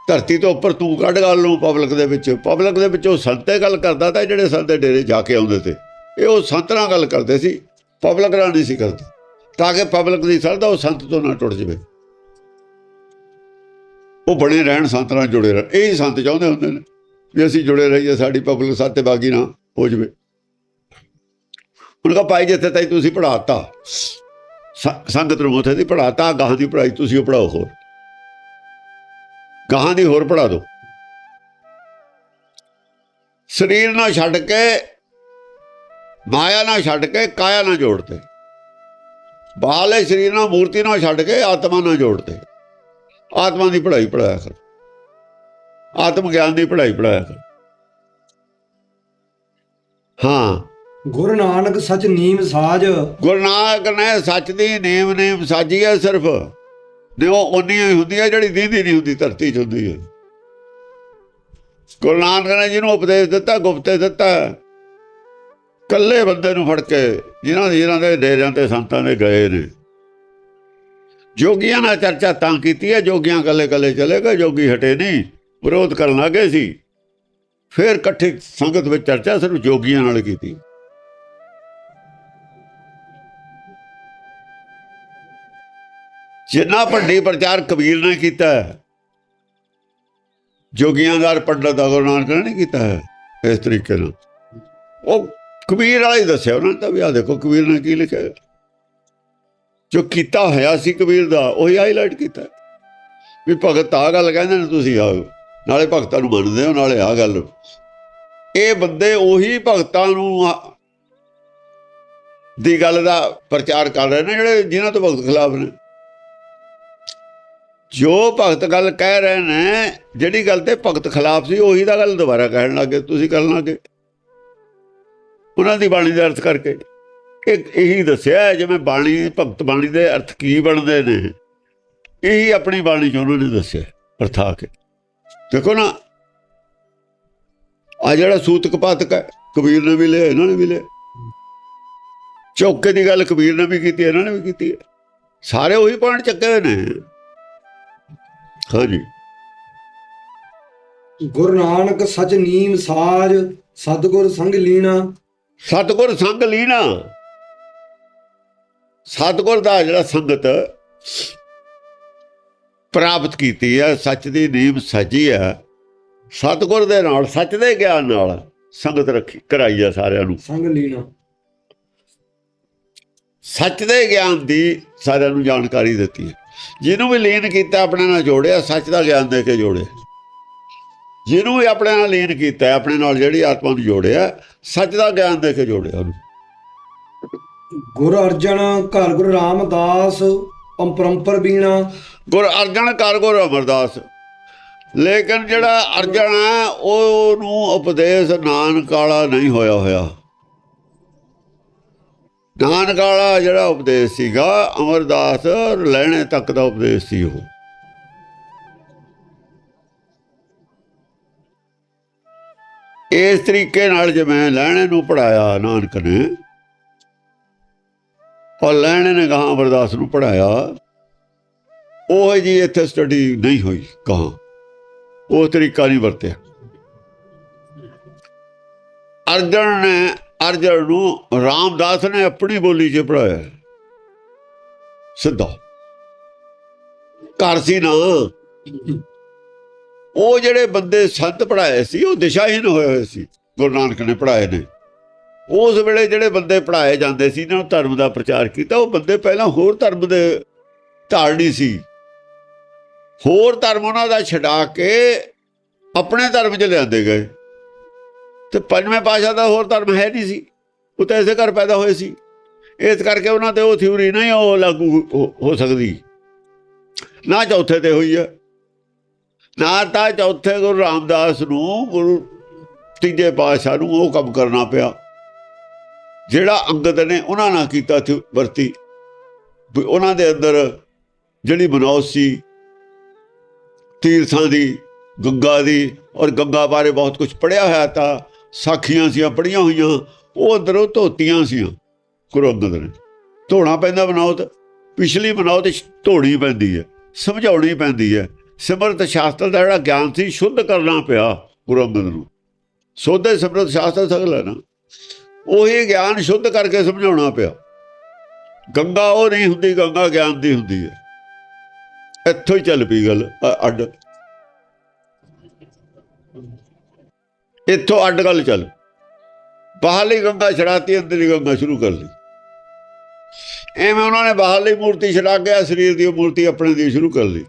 ਧਰਤੀ ਤੋਂ ਉੱਪਰ ਤੂੰ ਕੱਢ ਗੱਲ ਨੂੰ ਪਬਲਿਕ ਦੇ ਵਿੱਚ। ਪਬਲਿਕ ਦੇ ਵਿੱਚ ਉਹ ਸੰਤੇ ਗੱਲ ਕਰਦਾ ਤਾਂ ਜਿਹੜੇ ਸੰਤੇ ਡੇਰੇ ਜਾ ਕੇ ਆਉਂਦੇ ਤੇ। ਇਹ ਉਹ ਸੰਤ ਨਾਲ ਗੱਲ ਕਰਦੇ ਸੀ। ਪਬਲਿਕ ਨਾਲ ਨਹੀਂ ਸੀ ਕਰਦੇ। ਤਾਂ ਕਿ ਪਬਲਿਕ ਦੀ ਸਰਦਾ ਉਹ ਸੰਤ ਤੋਂ ਨਾ ਟੁੱਟ ਜਾਵੇ। ਉਹ ਬਣੇ ਰਹਿਣ ਸੰਤ ਨਾਲ ਜੁੜੇ ਰਹਿਣ। ਇਹ ਹੀ ਸੰਤ ਚਾਹੁੰਦੇ ਹੁੰਦੇ ਨੇ ਵੀ ਅਸੀਂ ਜੁੜੇ ਰਹੀਏ, ਸਾਡੀ ਪਬਲਿਕ ਸਾਤੇ ਬਾਗੀ ਨਾ ਹੋ ਜਾਵੇ। ਉਹਨਾਂ ਕਹਾ ਭਾਈ ਜਿੱਥੇ ਤਾਈ ਤੁਸੀਂ ਪੜਾਤਾ ਸੰਗਤ ਨੂੰ ਉੱਥੇ ਦੀ ਪੜਾਤਾ ਗਾਹਾਂ ਦੀ ਪੜਾਈ ਤੁਸੀਂ ਉਹ ਪੜਾਓ ਹੋਰ। ਗਾਹਾਂ ਦੀ ਹੋਰ ਪੜਾ ਦਿਓ ਸਰੀਰ ਨਾਲ ਛੱਡ ਕੇ, ਮਾਇਆ ਨਾਲ ਛੱਡ ਕੇ, ਕਾਇਆ ਨਾਲ ਜੋੜਦੇ ਬਾਹਲੇ ਸਰੀਰ ਨਾਲ ਮੂਰਤੀ ਨਾਲ ਛੱਡ ਕੇ, ਆਤਮਾ ਨਾਲ ਜੋੜਦੇ ਆਤਮਾ ਦੀ ਪੜ੍ਹਾਈ ਪੜਾਇਆ ਕਰ। ਆਤਮ ਗਿਆਨ ਦੀ ਪੜ੍ਹਾਈ ਪੜਾਇਆ ਕਰ। ਹਾਂ। ਗੁਰੂ ਨਾਨਕ ਸੱਚ ਨੀਮ ਸਾਜ। ਗੁਰੂ ਨਾਨਕ ਨੇ ਸੱਚ ਦੀ ਨੇਮ ਨੇਮ ਸਾਜੀ ਹੈ ਸਿਰਫ। ਨੇ ਉਹ ਉਨੀ ਹੀ ਹੁੰਦੀ ਹੈ ਜਿਹੜੀ ਦੀਦੀ ਨਹੀਂ ਹੁੰਦੀ, ਧਰਤੀ 'ਚ ਹੁੰਦੀ ਹੈ। ਗੁਰੂ ਨਾਨਕ ਨੇ ਜਿਹਨੂੰ ਉਪਦੇਸ਼ ਦਿੱਤਾ, ਗੁਪਤੇ ਦਿੱਤਾ। ਕੱਲੇ ਬੰਦੇ ਨੂੰ ਫੜ ਕੇ ਜਿਨ੍ਹਾਂ ਦੇ ਜਿਨ੍ਹਾਂ ਦੇ ਡੇਰਿਆਂ ਤੇ ਸੰਤਾਂ ਦੇ ਗਏ ਨੇ। ਜੋਗੀਆਂ ਨਾਲ ਚਰਚਾ ਤਾਂ ਕੀਤੀ ਹੈ, ਜੋਗੀਆਂ ਕੱਲੇ ਕੱਲੇ ਚਲੇ ਗਏ, ਜੋਗੀ ਹਟੇ ਨਹੀਂ, ਵਿਰੋਧ ਕਰਨ ਲੱਗੇ ਸੀ। ਫਿਰ ਇਕੱਠੇ ਸੰਗਤ ਵਿੱਚ ਚਰਚਾ ਸਿਰਫ ਜੋਗੀਆਂ ਨਾਲ ਕੀਤੀ। ਜਿੰਨਾ ਵੱਡੀ ਪ੍ਰਚਾਰ ਕਬੀਰ ਨੇ ਕੀਤਾ ਹੈ, ਜੋਗੀਆਂ ਦਾ ਪੰਡਤ ਦਾ ਗੁਰੂ ਨਾਨਕ ਨੇ ਨਹੀਂ ਕੀਤਾ ਹੈ ਇਸ ਤਰੀਕੇ ਨਾਲ। ਉਹ ਕਬੀਰ ਵਾਲਾ ਹੀ ਦੱਸਿਆ ਉਹਨਾਂ ਨੇ ਤਾਂ ਵੀ ਆ ਦੇਖੋ ਕਬੀਰ ਨੇ ਕੀ ਲਿਖਿਆ ਜੋ ਕੀਤਾ ਹੋਇਆ ਸੀ ਕਬੀਰ ਦਾ ਉਹੀ ਹਾਈਲਾਈਟ ਕੀਤਾ ਵੀ ਭਗਤ ਆ ਗੱਲ ਕਹਿੰਦੇ ਨੇ ਤੁਸੀਂ ਆ ਨਾਲੇ ਭਗਤਾਂ ਨੂੰ ਮੰਨਦੇ ਹੋ ਨਾਲੇ ਆ ਗੱਲ। ਇਹ ਬੰਦੇ ਉਹੀ ਭਗਤਾਂ ਨੂੰ ਆ- ਦੀ ਗੱਲ ਦਾ ਪ੍ਰਚਾਰ ਕਰ ਰਹੇ ਨੇ ਜਿਹੜੇ ਜਿਨ੍ਹਾਂ ਤੋਂ ਭਗਤ ਖਿਲਾਫ ਨੇ। ਜੋ ਭਗਤ ਗੱਲ ਕਹਿ ਰਹੇ ਨੇ, ਜਿਹੜੀ ਗੱਲ ਤੇ ਭਗਤ ਖਿਲਾਫ ਸੀ, ਉਹੀ ਦਾ ਗੱਲ ਦੁਬਾਰਾ ਕਹਿਣ ਲੱਗੇ, ਤੁਸੀਂ ਕਰਨ ਲੱਗੇ। ਉਹਨਾਂ ਦੀ ਬਾਣੀ ਦਾ ਅਰਥ ਕਰਕੇ। ਇਹ ਇਹੀ ਦੱਸਿਆ ਜਿਵੇਂ ਬਾਣੀ, ਭਗਤ ਬਾਣੀ ਦੇ ਅਰਥ ਕੀ ਬਣਦੇ ਨੇ। ਇਹੀ ਆਪਣੀ ਬਾਣੀ ਚ ਉਹਨਾਂ ਨੇ ਦੱਸਿਆ ਅਰਥਾ ਕੇ। ਦੇਖੋ ਨਾ ਆ ਜਿਹੜਾ ਸੂਤਕ ਪਾਤਕ ਹੈ, ਕਬੀਰ ਨੇ ਵੀ ਲਿਆ, ਇਹਨਾਂ ਨੇ ਵੀ ਲਿਆ। ਚੌਕੇ ਦੀ ਗੱਲ ਕਬੀਰ ਨੇ ਵੀ ਕੀਤੀ, ਇਹਨਾਂ ਨੇ ਵੀ ਕੀਤੀ ਸਾਰੇ ਉਹੀ ਪੁਆਇੰਟ ਚੱਕੇ ਹੋਏ ਨੇ। ਹਾਂਜੀ। ਗੁਰੂ ਨਾਨਕ ਸਚ ਨੀਮ ਸਾਜ ਸਤਗੁਰ ਸੰਗ ਲੀਣਾ। ਸਤਗੁਰ ਸੰਗ ਲੀਣਾ। ਸਤਗੁਰ ਦਾ ਜਿਹੜਾ ਸੰਗਤ ਪ੍ਰਾਪਤ ਕੀਤੀ ਹੈ ਸੱਚ ਦੀ ਨੀਮ ਸਜੀ ਹੈ। ਸਤਗੁਰ ਦੇ ਨਾਲ ਸੱਚ ਦੇ ਗਿਆਨ ਨਾਲ ਸੰਗਤ ਰੱਖੀ ਕਰਾਈ ਹੈ ਸਾਰਿਆਂ ਨੂੰ। ਸੰਗ ਲੀਣਾ। ਸੱਚ ਦੇ ਗਿਆਨ ਦੀ ਸਾਰਿਆਂ ਨੂੰ ਜਾਣਕਾਰੀ ਦਿੱਤੀ ਹੈ। ਜਿਹਨੂੰ ਵੀ ਲੀਨ ਕੀਤਾ ਆਪਣੇ ਨਾਲ ਜੋੜਿਆ ਸੱਚ ਦਾ ਗਿਆਨ ਦੇ ਕੇ ਜੋੜਿਆ। ਜਿਹਨੂੰ ਵੀ ਆਪਣੇ ਨਾਲ ਲੀਨ ਕੀਤਾ ਆਪਣੇ ਨਾਲ ਜਿਹੜੀ ਆਤਮਾ ਨੂੰ ਜੋੜਿਆ ਸੱਚ ਦਾ ਗਿਆਨ ਦੇ ਕੇ ਜੋੜਿਆ ਉਹਨੂੰ। ਗੁਰ ਅਰਜਨ ਘਰ ਗੁਰੂ ਰਾਮਦਾਸ ਅੰਪਰੰਪਰ ਬੀਣਾ। ਗੁਰ ਅਰਜਨ ਕਰ ਗੁਰ ਅਮਰਦਾਸ। ਲੇਕਿਨ ਜਿਹੜਾ ਅਰਜਨ ਹੈ ਉਹਨੂੰ ਉਪਦੇਸ਼ ਨਾਨਕ ਵਾਲਾ ਨਹੀਂ ਹੋਇਆ ਹੋਇਆ। ਨਾਨਕ ਵਾਲਾ ਜਿਹੜਾ ਉਪਦੇਸ਼ ਸੀਗਾ, ਅਮਰਦਾਸ ਲੈਣੇ ਤੱਕ ਦਾ ਉਪਦੇਸ਼ ਸੀ ਉਹ। ਇਸ ਤਰੀਕੇ ਨਾਲ ਜਿਵੇਂ ਲੈਣੇ ਨੂੰ ਪੜਾਇਆ ਨਾਨਕ ਨੇ, ਔਰ ਲੈਣੇ ਨੇ ਗਾਂ ਅਮਰਦਾਸ ਨੂੰ ਪੜਾਇਆ ਉਹ ਜੀ ਇੱਥੇ ਸਟੱਡੀ ਨਹੀਂ ਹੋਈ ਕਹਾਂ ਉਹ ਤਰੀਕਾ ਨਹੀਂ ਵਰਤਿਆ। ਅਰਜਨ ਨੇ ਅਰਜਨ ਨੂੰ ਰਾਮਦਾਸ ਨੇ ਆਪਣੀ ਬੋਲੀ 'ਚ ਪੜਾਇਆ ਸਿੱਧਾ। ਘਰ ਸੀ ਨਾ। ਉਹ ਜਿਹੜੇ ਬੰਦੇ ਸੰਤ ਪੜਾਏ ਸੀ, ਉਹ ਦਿਸ਼ਾਹੀਨ ਹੋਏ ਹੋਏ ਸੀ। ਗੁਰੂ ਨਾਨਕ ਨੇ ਪੜਾਏ ਨੇ। ਉਸ ਵੇਲੇ ਜਿਹੜੇ ਬੰਦੇ ਪੜਾਏ ਜਾਂਦੇ ਸੀ ਨਾ ਧਰਮ ਦਾ ਪ੍ਰਚਾਰ ਕੀਤਾ। ਉਹ ਬੰਦੇ ਪਹਿਲਾਂ ਹੋਰ ਧਰਮ ਦੇ ਧਾਰਨੀ ਸੀ। ਹੋਰ ਧਰਮ ਉਹਨਾਂ ਦਾ ਛਡਾ ਕੇ ਆਪਣੇ ਧਰਮ 'ਚ ਲਿਆਂਦੇ ਗਏ। ਤੇ ਪੰਜਵੇਂ ਪਾਸ਼ਾ ਦਾ ਹੋਰ ਧਰਮ ਹੈ ਨਹੀਂ ਸੀ। ਉਹ ਤਾਂ ਇਸੇ ਘਰ ਪੈਦਾ ਹੋਏ ਸੀ। ਇਸ ਕਰਕੇ ਉਹਨਾਂ ਤੇ ਉਹ ਥਿਊਰੀ ਨਹੀਂ ਉਹ ਲਾਗੂ ਹੋ- ਹੋ ਸਕਦੀ। ਨਾ ਚੌਥੇ ਤੇ ਹੋਈ ਹੈ ਨਾ ਤਾਂ ਚੌਥੇ ਗੁਰੂ ਰਾਮਦਾਸ ਨੂੰ, ਗੁਰੂ ਤੀਜੇ ਪਾਸ਼ਾ ਨੂੰ ਉਹ ਕੰਮ ਕਰਨਾ ਪਿਆ। ਜਿਹੜਾ ਅੰਗਦ ਨੇ ਉਹਨਾਂ ਨਾਲ ਕੀਤਾ ਸੀ ਵਰਤੀ। ਵੀ ਉਹਨਾਂ ਦੇ ਅੰਦਰ ਜਿਹੜੀ ਮਨੌਤ ਸੀ, ਤੀਰਥਾਂ ਦੀ, ਗੰਗਾ ਦੀ ਔਰ ਗੰਗਾ ਬਾਰੇ ਬਹੁਤ ਕੁਝ ਪੜਿਆ ਹੋਇਆ ਤਾਂ ਸਾਖੀਆਂ ਸੀਆਂ ਪੜੀਆਂ ਹੋਈਆਂ, ਉਹ ਅੰਦਰੋਂ ਧੋਤੀਆਂ ਸੀਆਂ ਗੁਰੂ ਅੰਗਦ ਨੇ। ਧੋਣਾ ਪੈਂਦਾ ਬਨਾਉਤ ਪਿਛਲੀ ਬਨਾਉਤ ਧੋਣੀ ਪੈਂਦੀ ਹੈ, ਸਮਝਾਉਣੀ ਪੈਂਦੀ ਹੈ। ਸਿਮਰਤ ਸ਼ਾਸਤਰ ਦਾ ਜਿਹੜਾ ਗਿਆਨ ਸੀ, ਸ਼ੁੱਧ ਕਰਨਾ ਪਿਆ ਗੁਰੂ ਅੰਗਦ ਨੂੰ। ਸੋਧੇ ਸਿਮਰਤ ਸ਼ਾਸਤਰ ਸਗਲ ਹੈ ਨਾ। ਉਹੀ ਗਿਆਨ ਸ਼ੁੱਧ ਕਰਕੇ ਸਮਝਾਉਣਾ ਪਿਆ। ਗੰਗਾ ਉਹ ਨਹੀਂ ਹੁੰਦੀ, ਗੰਗਾ ਗਿਆਨ ਦੀ ਹੁੰਦੀ ਹੈ। ਇੱਥੋਂ ਹੀ ਚੱਲ ਪਈ ਗੱਲ ਅੱਡ। ਇੱਥੋਂ ਅੱਡ ਗੱਲ ਚੱਲ। ਬਾਹਰਲੀ ਗੰਗਾ ਛੜਾਤੀ ਅੰਦਰਲੀ ਗੰਗਾ ਸ਼ੁਰੂ ਕਰ ਲਈ। ਐਵੇਂ ਉਹਨਾਂ ਨੇ ਬਾਹਰਲੀ ਮੂਰਤੀ ਛਡਾ ਕੇ ਸਰੀਰ ਦੀ ਉਹ ਮੂਰਤੀ ਆਪਣੇ ਦੀ ਸ਼ੁਰੂ ਕਰ ਲਈ।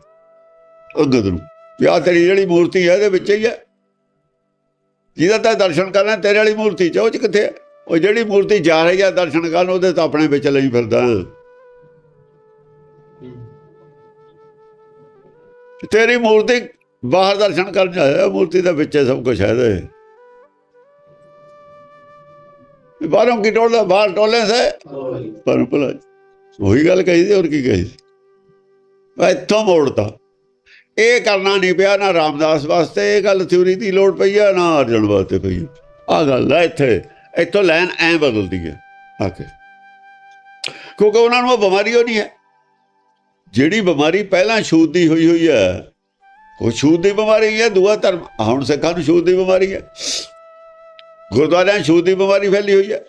ਅੰਗਦ ਨੂੰ ਵਿਆਹ ਤੇਰੀ ਜਿਹੜੀ ਮੂਰਤੀ ਹੈ, ਇਹਦੇ ਵਿੱਚ ਹੀ ਹੈ। ਜਿਹਦਾ ਤਾਂ ਦਰਸ਼ਨ ਕਰਨਾ, ਤੇਰੇ ਵਾਲੀ ਮੂਰਤੀ ਚ, ਉਹ ਚ ਕਿੱਥੇ ਉਹ ਜਿਹੜੀ ਮੂਰਤੀ ਜਾ ਰਹੀ ਹੈ ਦਰਸ਼ਨ ਕਰਨ, ਉਹਦੇ ਤਾਂ ਆਪਣੇ ਵਿੱਚ ਲਈ ਫਿਰਦਾ। ਤੇਰੀ ਮੂਰਤੀ ਬਾਹਰ ਦਰਸ਼ਨ ਕਰਨ ਜਾਇਆ ਮੂਰਤੀ ਦੇ ਵਿੱਚ ਸਭ ਕੁਝ ਹੈ ਇਹਦੇ। ਬਾਹਰੋਂ ਕੀ ਟੋਲਦਾ ਬਾਹਰ ਟੋਲੇ ਸੇ? ਪਰ ਭਲਾ ਉਹੀ ਗੱਲ ਕਹੀ ਸੀ, ਹੋਰ ਕੀ ਕਹੀ ਸੀ? ਮੈਂ ਇੱਥੋਂ ਮੋੜਤਾ। ਇਹ ਕਰਨਾ ਨਹੀਂ ਪਿਆ ਨਾ ਰਾਮਦਾਸ ਵਾਸਤੇ, ਇਹ ਗੱਲ ਥਿਉਰੀ ਦੀ ਲੋੜ ਪਈ ਆ, ਨਾ ਅਰਜਨ ਵਾਸਤੇ ਪਈ ਆ। ਗੱਲ ਹੈ ਇੱਥੇ। ਇੱਥੋਂ ਲਾਈਨ ਐ ਬਦਲਦੀ ਹੈ ਆ ਕੇ। ਕਿਉਂਕਿ ਉਹਨਾਂ ਨੂੰ ਉਹ ਬਿਮਾਰੀ ਉਹ ਨਹੀਂ ਹੈ। ਜਿਹੜੀ ਬਿਮਾਰੀ ਪਹਿਲਾਂ ਛੂਤ ਦੀ ਹੋਈ ਹੋਈ ਹੈ ਉਹ ਛੂਤ ਦੀ ਬਿਮਾਰੀ ਹੈ, ਦੂਆ ਧਰਮ। ਹੁਣ ਸਿੱਖਾਂ ਨੂੰ ਛੂਤ ਦੀ ਬਿਮਾਰੀ ਹੈ। ਗੁਰਦੁਆਰਿਆਂ ਛੂਤ ਦੀ ਬਿਮਾਰੀ ਫੈਲੀ ਹੋਈ ਹੈ।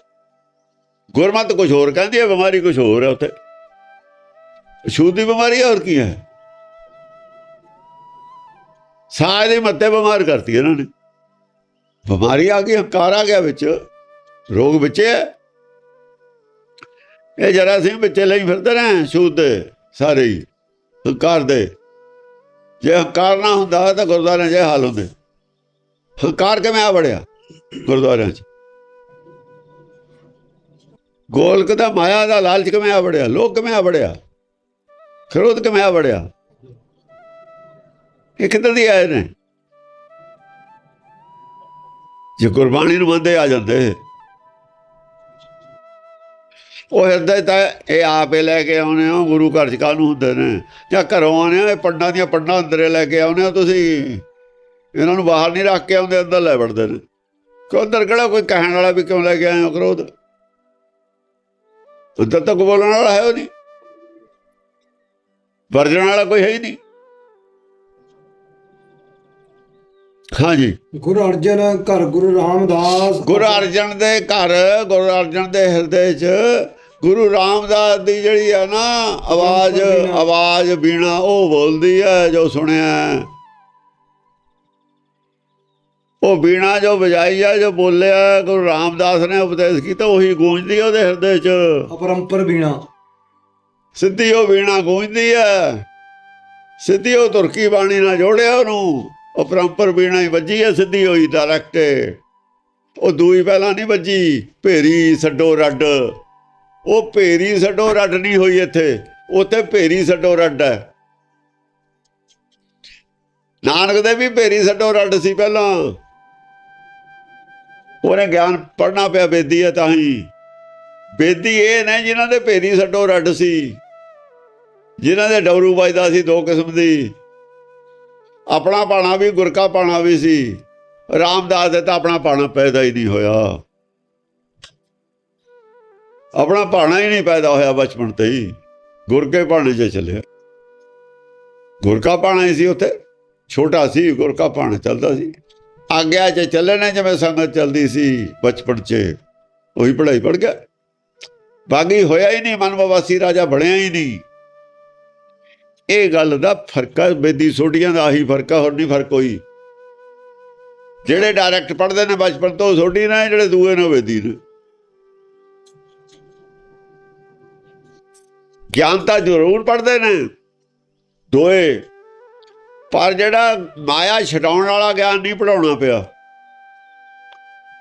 ਗੁਰਮਤ ਕੁਝ ਹੋਰ ਕਹਿੰਦੀ ਹੈ, ਬਿਮਾਰੀ ਕੁਝ ਹੋਰ ਹੈ ਉੱਥੇ। ਛੂਤ ਦੀ ਬਿਮਾਰੀ ਹੋਰ ਕੀ ਹੈ? ਸਾਹ ਦੇ ਮੱਤੇ ਬਿਮਾਰ ਕਰਤੀ ਇਹਨਾਂ ਨੇ। ਬਿਮਾਰੀ ਆ ਗਈ, ਹੰਕਾਰ ਆ ਗਿਆ ਵਿੱਚ। ਰੋਗ ਵਿੱਚ ਹੈ। ਇਹ ਜਰਾ ਸਿੰਘ ਵਿੱਚ ਲਈ ਫਿਰਦੇ ਰਹੇ ਛੂਤ ਦੇ ਸਾਰੇ ਹੀ, ਹੰਕਾਰ ਦੇ। ਜੇ ਹੰਕਾਰ ਨਾ ਹੁੰਦਾ ਤਾਂ ਗੁਰਦੁਆਰਿਆਂ 'ਚ ਇਹ ਹਾਲ ਹੁੰਦੇ। ਹੰਕਾਰ ਕਿਵੇਂ ਆ ਵੜਿਆ? ਗੁਰਦੁਆਰਿਆਂ 'ਚ। ਗੋਲਕ ਦਾ ਮਾਇਆ ਦਾ ਲਾਲਚ ਕਿਵੇਂ ਆ ਵੜਿਆ? ਲੋਕ ਕਿਵੇਂ ਆ ਵੜਿਆ? ਖਰੋਧ ਕਿਵੇਂ ਆ ਵੜਿਆ? ਇਹ ਕਿੱਧਰ ਦੀ ਆਏ ਨੇ? ਜੇ ਗੁਰਬਾਣੀ ਨੂੰ ਮੰਨਦੇ ਆ ਜਾਂਦੇ। ਉਹ ਹਿਰਦੇ ਤਾਂ ਇਹ ਆਪੇ ਲੈ ਕੇ ਆਉਨੇ ਹੋ, ਗੁਰੂ ਘਰ ਚ ਕਾਹਨੂੰ ਹੁੰਦੇ ਨੇ? ਜਾਂ ਘਰੋਂ ਆਉਨੇ ਹੋ, ਇਹ ਪੰਡਾਂ ਦੀਆਂ ਪੰਡਾਂ ਅੰਦਰੇ ਲੈ ਕੇ ਆਉਨੇ ਹੋ ਤੁਸੀਂ? ਇਹਨਾਂ ਨੂੰ ਬਾਹਰ ਨਹੀਂ ਰੱਖ ਕੇ ਆਉਂਦੇ, ਅੰਦਰ ਲੈ ਵੜਦੇ ਨੇ। ਕਿ ਅੰਦਰ ਕਿਹੜਾ ਕੋਈ ਕਹਿਣ ਵਾਲਾ ਵੀ ਕਿਉਂ ਲੈ ਕੇ ਹੋ ਕ੍ਰੋਧ ਅੰਦਰ ਤਾਂ ਕੋਈ ਬੋਲਣ ਵਾਲਾ ਹੈ ਉਹ ਨਹੀਂ। ਵਰਜਣ ਵਾਲਾ ਕੋਈ ਹੈ ਹੀ ਨਹੀਂ। ਹਾਂਜੀ ਗੁਰੂ ਅਰਜਨ ਘਰ ਗੁਰੂ ਰਾਮਦਾਸ। ਗੁਰੂ ਅਰਜਨ ਦੇ ਘਰ ਗੁਰੂ ਅਰਜਨ ਦੇ ਹਿਰਦੇ 'ਚ ਗੁਰੂ ਰਾਮਦਾਸ ਦੀ ਜਿਹੜੀ ਆ ਨਾ ਆਵਾਜ਼। ਆਵਾਜ਼ ਬੀਣਾ ਉਹ ਬੋਲਦੀ ਹੈ ਜੋ ਸੁਣਿਆ। ਉਹ ਬੀਣਾ ਜੋ ਵਜਾਈ ਆ ਜੋ ਬੋਲਿਆ ਗੁਰੂ ਰਾਮਦਾਸ ਨੇ ਉਪਦੇਸ਼ ਕੀਤਾ ਉਹੀ ਗੂੰਜਦੀ ਉਹਦੇ ਹਿਰਦੇ 'ਚ। ਅਪਰੰਪਰ ਬੀਣਾ। ਸਿੱਧੀ ਉਹ ਵੀਣਾ ਗੂੰਜਦੀ ਹੈ ਸਿੱਧੀ ਉਹ ਤੁਰਕੀ ਬਾਣੀ ਨਾਲ ਜੋੜਿਆ ਉਹਨੂੰ। ਉਹ ਪਰੰਪਰ ਵੀਣਾ ਹੀ ਵੱਜੀ ਹੈ ਸਿੱਧੀ ਹੋਈ ਡਾਇਰੈਕਟ ਉਹ ਦੂਈ ਪਹਿਲਾਂ ਨਹੀਂ ਵੱਜੀ ਭੇਰੀ ਛੱਡੋ ਰੱਡ। ਉਹ ਭੇਰੀ ਛੱਡੋ ਰੱਡ ਨਹੀਂ ਹੋਈ ਇੱਥੇ ਉੱਥੇ ਭੇਰੀ ਛੱਡੋ ਰੱਡ ਹੈ ਨਾਨਕ ਦੇ ਵੀ ਭੇਰੀ ਛੱਡੋ ਰੱਡ ਸੀ ਪਹਿਲਾਂ। ਉਹਨੇ ਗਿਆਨ ਪੜਨਾ ਪਿਆ ਬੇਦੀ ਹੈ ਤਾਂ ਹੀ। ਬੇਦੀ ਇਹ ਨੇ ਜਿਨ੍ਹਾਂ ਦੇ ਭੇਰੀ ਛੱਡੋ ਰੱਡ ਸੀ। ਜਿਨ੍ਹਾਂ ਦੇ ਡਵਰੂ ਵੱਜਦਾ ਸੀ ਦੋ ਕਿਸਮ ਦੀ। ਆਪਣਾ ਪਾਣਾ ਵੀ, ਗੁਰਕਾ ਪਾਣਾ ਵੀ ਸੀ। ਰਾਮਦਾਸ ਦੇ ਤਾਂ ਆਪਣਾ ਪਾਣਾ ਪੈਦਾ ਹੀ ਨਹੀਂ ਹੋਇਆ। ਆਪਣਾ ਪਾਣਾ ਹੀ ਨਹੀਂ ਪੈਦਾ ਹੋਇਆ ਬਚਪਨ ਤੇ ਹੀ। ਗੁਰਕੇ ਪਾਣੇ 'ਚ ਚੱਲਿਆ। ਗੁਰਕਾ ਪਾਣਾ ਹੀ ਸੀ ਉੱਥੇ। ਛੋਟਾ ਸੀ, ਗੁਰਕਾ ਪਾਣਾ ਚੱਲਦਾ ਸੀ। ਆਗਿਆ 'ਚ ਚੱਲਣੇ ਜਿਵੇਂ ਸੰਗਤ ਚੱਲਦੀ ਸੀ ਬਚਪਨ 'ਚ, ਉਹੀ ਪੜ੍ਹਾਈ ਪੜ ਗਿਆ। ਬਾਗੀ ਹੋਇਆ ਹੀ ਨਹੀਂ ਮਨਮਵਾਸੀ ਰਾਜਾ ਬਣਿਆ ਹੀ ਨਹੀਂ। ਇਹ ਗੱਲ ਦਾ ਫਰਕਾ ਬੇਦੀ ਸੋਡੀਆਂ ਦਾ ਆਹੀ ਫਰਕਾ ਹੋਰ ਨਹੀਂ ਫ਼ਰਕ ਹੋਈ ਜਿਹੜੇ ਡਾਇਰੈਕਟ ਪੜ੍ਹਦੇ ਨੇ ਬਚਪਨ ਤੋਂ ਸੋਡੀ ਨੇ, ਜਿਹੜੇ ਦੂਏ ਨੇ ਬੇਦੀ ਨੇ। ਗਿਆਨ ਤਾਂ ਜ਼ਰੂਰ ਪੜ੍ਹਦੇ ਨੇ। ਦੋਏ ਪਰ ਜਿਹੜਾ ਮਾਇਆ ਛਡਾਉਣ ਵਾਲਾ ਗਿਆਨ ਨਹੀਂ ਪੜਾਉਣਾ ਪਿਆ।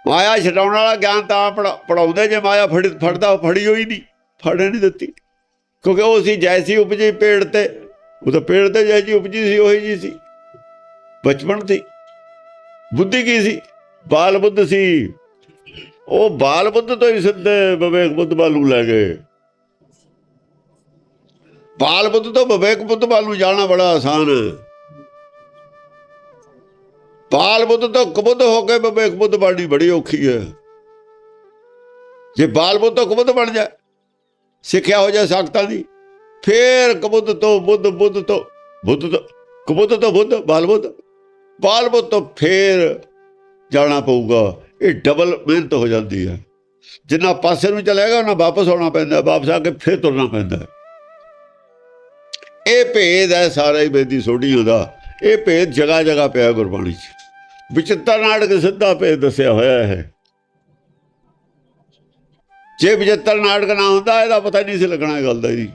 ਮਾਇਆ ਛਡਾਉਣ ਵਾਲਾ ਗਿਆਨ ਤਾਂ ਪੜਾਉਂਦੇ ਜੇ ਮਾਇਆ ਫੜ, ਫੜਦਾ, ਫੜੀ ਹੋਈ ਨਹੀਂ, ਫੜੇ ਨਹੀਂ ਦਿੱਤੀ। ਕਿਉਂਕਿ ਉਹ ਸੀ ਜੈਸੀ ਉਪਜੀ ਪੇੜ ਤੇ, ਉਹ ਤਾਂ ਪੇੜ ਤੇ ਜੈਸੀ ਉਪਜੀ ਸੀ, ਉਹੀ ਜੀ ਸੀ। ਬਚਪਨ ਸੀ। ਬੁੱਧੀ ਕੀ ਸੀ? ਬਾਲ ਬੁੱਧ ਸੀ। ਉਹ ਬਾਲ ਬੁੱਧ ਤੋਂ ਹੀ ਸਿੱਧੇ ਵਿਵੇਕ ਬੁੱਧ ਬਾਲੂ ਲੈ ਗਏ। ਬਾਲ ਬੁੱਧ ਤੋਂ ਵਿਵੇਕ ਬੁੱਧ ਬਾਲੂ ਜਾਣਾ ਬੜਾ ਆਸਾਨ ਹੈ। ਬਾਲ ਬੁੱਧ ਤੋਂ ਕਬੁੱਧ ਹੋ ਕੇ ਵਿਵੇਕ ਬੁੱਧ ਬਣਨੀ ਬੜੀ ਔਖੀ ਹੈ। ਜੇ ਬਾਲ ਬੁੱਧ ਤੋਂ ਕਬੁੱਧ ਬਣ ਜਾ ਸਿੱਖਿਆ ਹੋ ਜਾ ਸਕਤਾ ਦੀ, ਫੇਰ ਕਬੁੱਧ ਤੋਂ ਬੁੱਧ ਬੁੱਧ ਤੋਂ ਬੁੱਧ ਤੋਂ ਕਬੁੱਧ ਤੋਂ ਬੁੱਧ, ਬਾਲ ਬੁੱਧ। ਬਾਲ ਬੁੱਧ ਤੋਂ ਫੇਰ ਜਾਣਾ ਪਊਗਾ। ਇਹ ਡਬਲ ਮਿਹਨਤ ਹੋ ਜਾਂਦੀ ਹੈ। ਜਿੰਨਾ ਪਾਸੇ ਨੂੰ ਚਲੇਗਾ, ਉਹਨਾਂ ਵਾਪਸ ਆਉਣਾ ਪੈਂਦਾ ਵਾਪਸ ਆ ਕੇ ਫੇਰ ਤੁਰਨਾ ਪੈਂਦਾ ਇਹ ਭੇਦ ਹੈ ਸਾਰਾ ਹੀ ਬੇਦੀ ਸੋਢੀਆਂ ਦਾ। ਇਹ ਭੇਦ ਜਗ੍ਹਾ ਜਗ੍ਹਾ ਪਿਆ ਗੁਰਬਾਣੀ 'ਚ। ਵਿਚਿੱਤਰ ਨਾਟਕ ਸਿੱਧਾ ਭੇਦ ਦੱਸਿਆ ਹੋਇਆ ਹੈ। ਜੇ ਵਿਚਿੱਤਰ ਨਾਟਕ ਨਾ ਹੁੰਦਾ ਇਹਦਾ ਪਤਾ ਨਹੀਂ ਸੀ ਲੱਗਣਾ ਗੱਲ ਦਾ ਜੀ।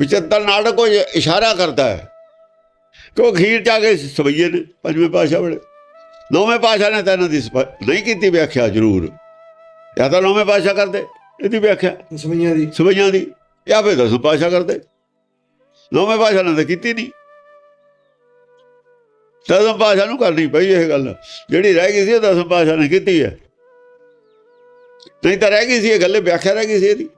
ਵਿਚਿੱਤਰ ਨਾਟਕ ਕੋਈ ਇਸ਼ਾਰਾ ਕਰਦਾ ਹੈ। ਕਿ ਉਹ ਖੀਰ ਜਾ ਕੇ ਸਵਈਏ ਨੇ ਪੰਜਵੇਂ ਪਾਸ਼ਾ ਬੜੇ ਨੌਵੇਂ ਪਾਸ਼ਾ ਨੇ ਤਾਂ ਇਹਨਾਂ ਦੀ ਨਹੀਂ ਕੀਤੀ ਵਿਆਖਿਆ ਜ਼ਰੂਰ। ਜਾਂ ਤਾਂ ਨੌਵੇਂ ਪਾਸ਼ਾ ਕਰਦੇ ਇਹਦੀ ਵਿਆਖਿਆ। ਸਮਈਆਂ ਦੀ। ਸਵਈਆਂ ਦੀ। ਜਾਂ ਫਿਰ ਦਸਵੇਂ ਪਾਸ਼ਾ ਕਰਦੇ। ਨੌਵੇਂ ਪਾਸ਼ਾ ਨੇ ਤਾਂ ਕੀਤੀ ਨਹੀਂ। ਦਸਮ ਪਾਸ਼ਾ ਨੂੰ ਕਰਨੀ ਪਈ ਇਹ ਗੱਲ। ਜਿਹੜੀ ਰਹਿ ਗਈ ਸੀ ਉਹ ਦਸਮ ਪਾਸ਼ਾ ਨੇ ਕੀਤੀ ਹੈ। ਨਹੀਂ ਤਾਂ ਰਹਿ ਗਈ ਸੀ, ਇਹ ਗੱਲ ਵਿਆਖਿਆ ਰਹਿ ਗਈ ਸੀ ਇਹਦੀ।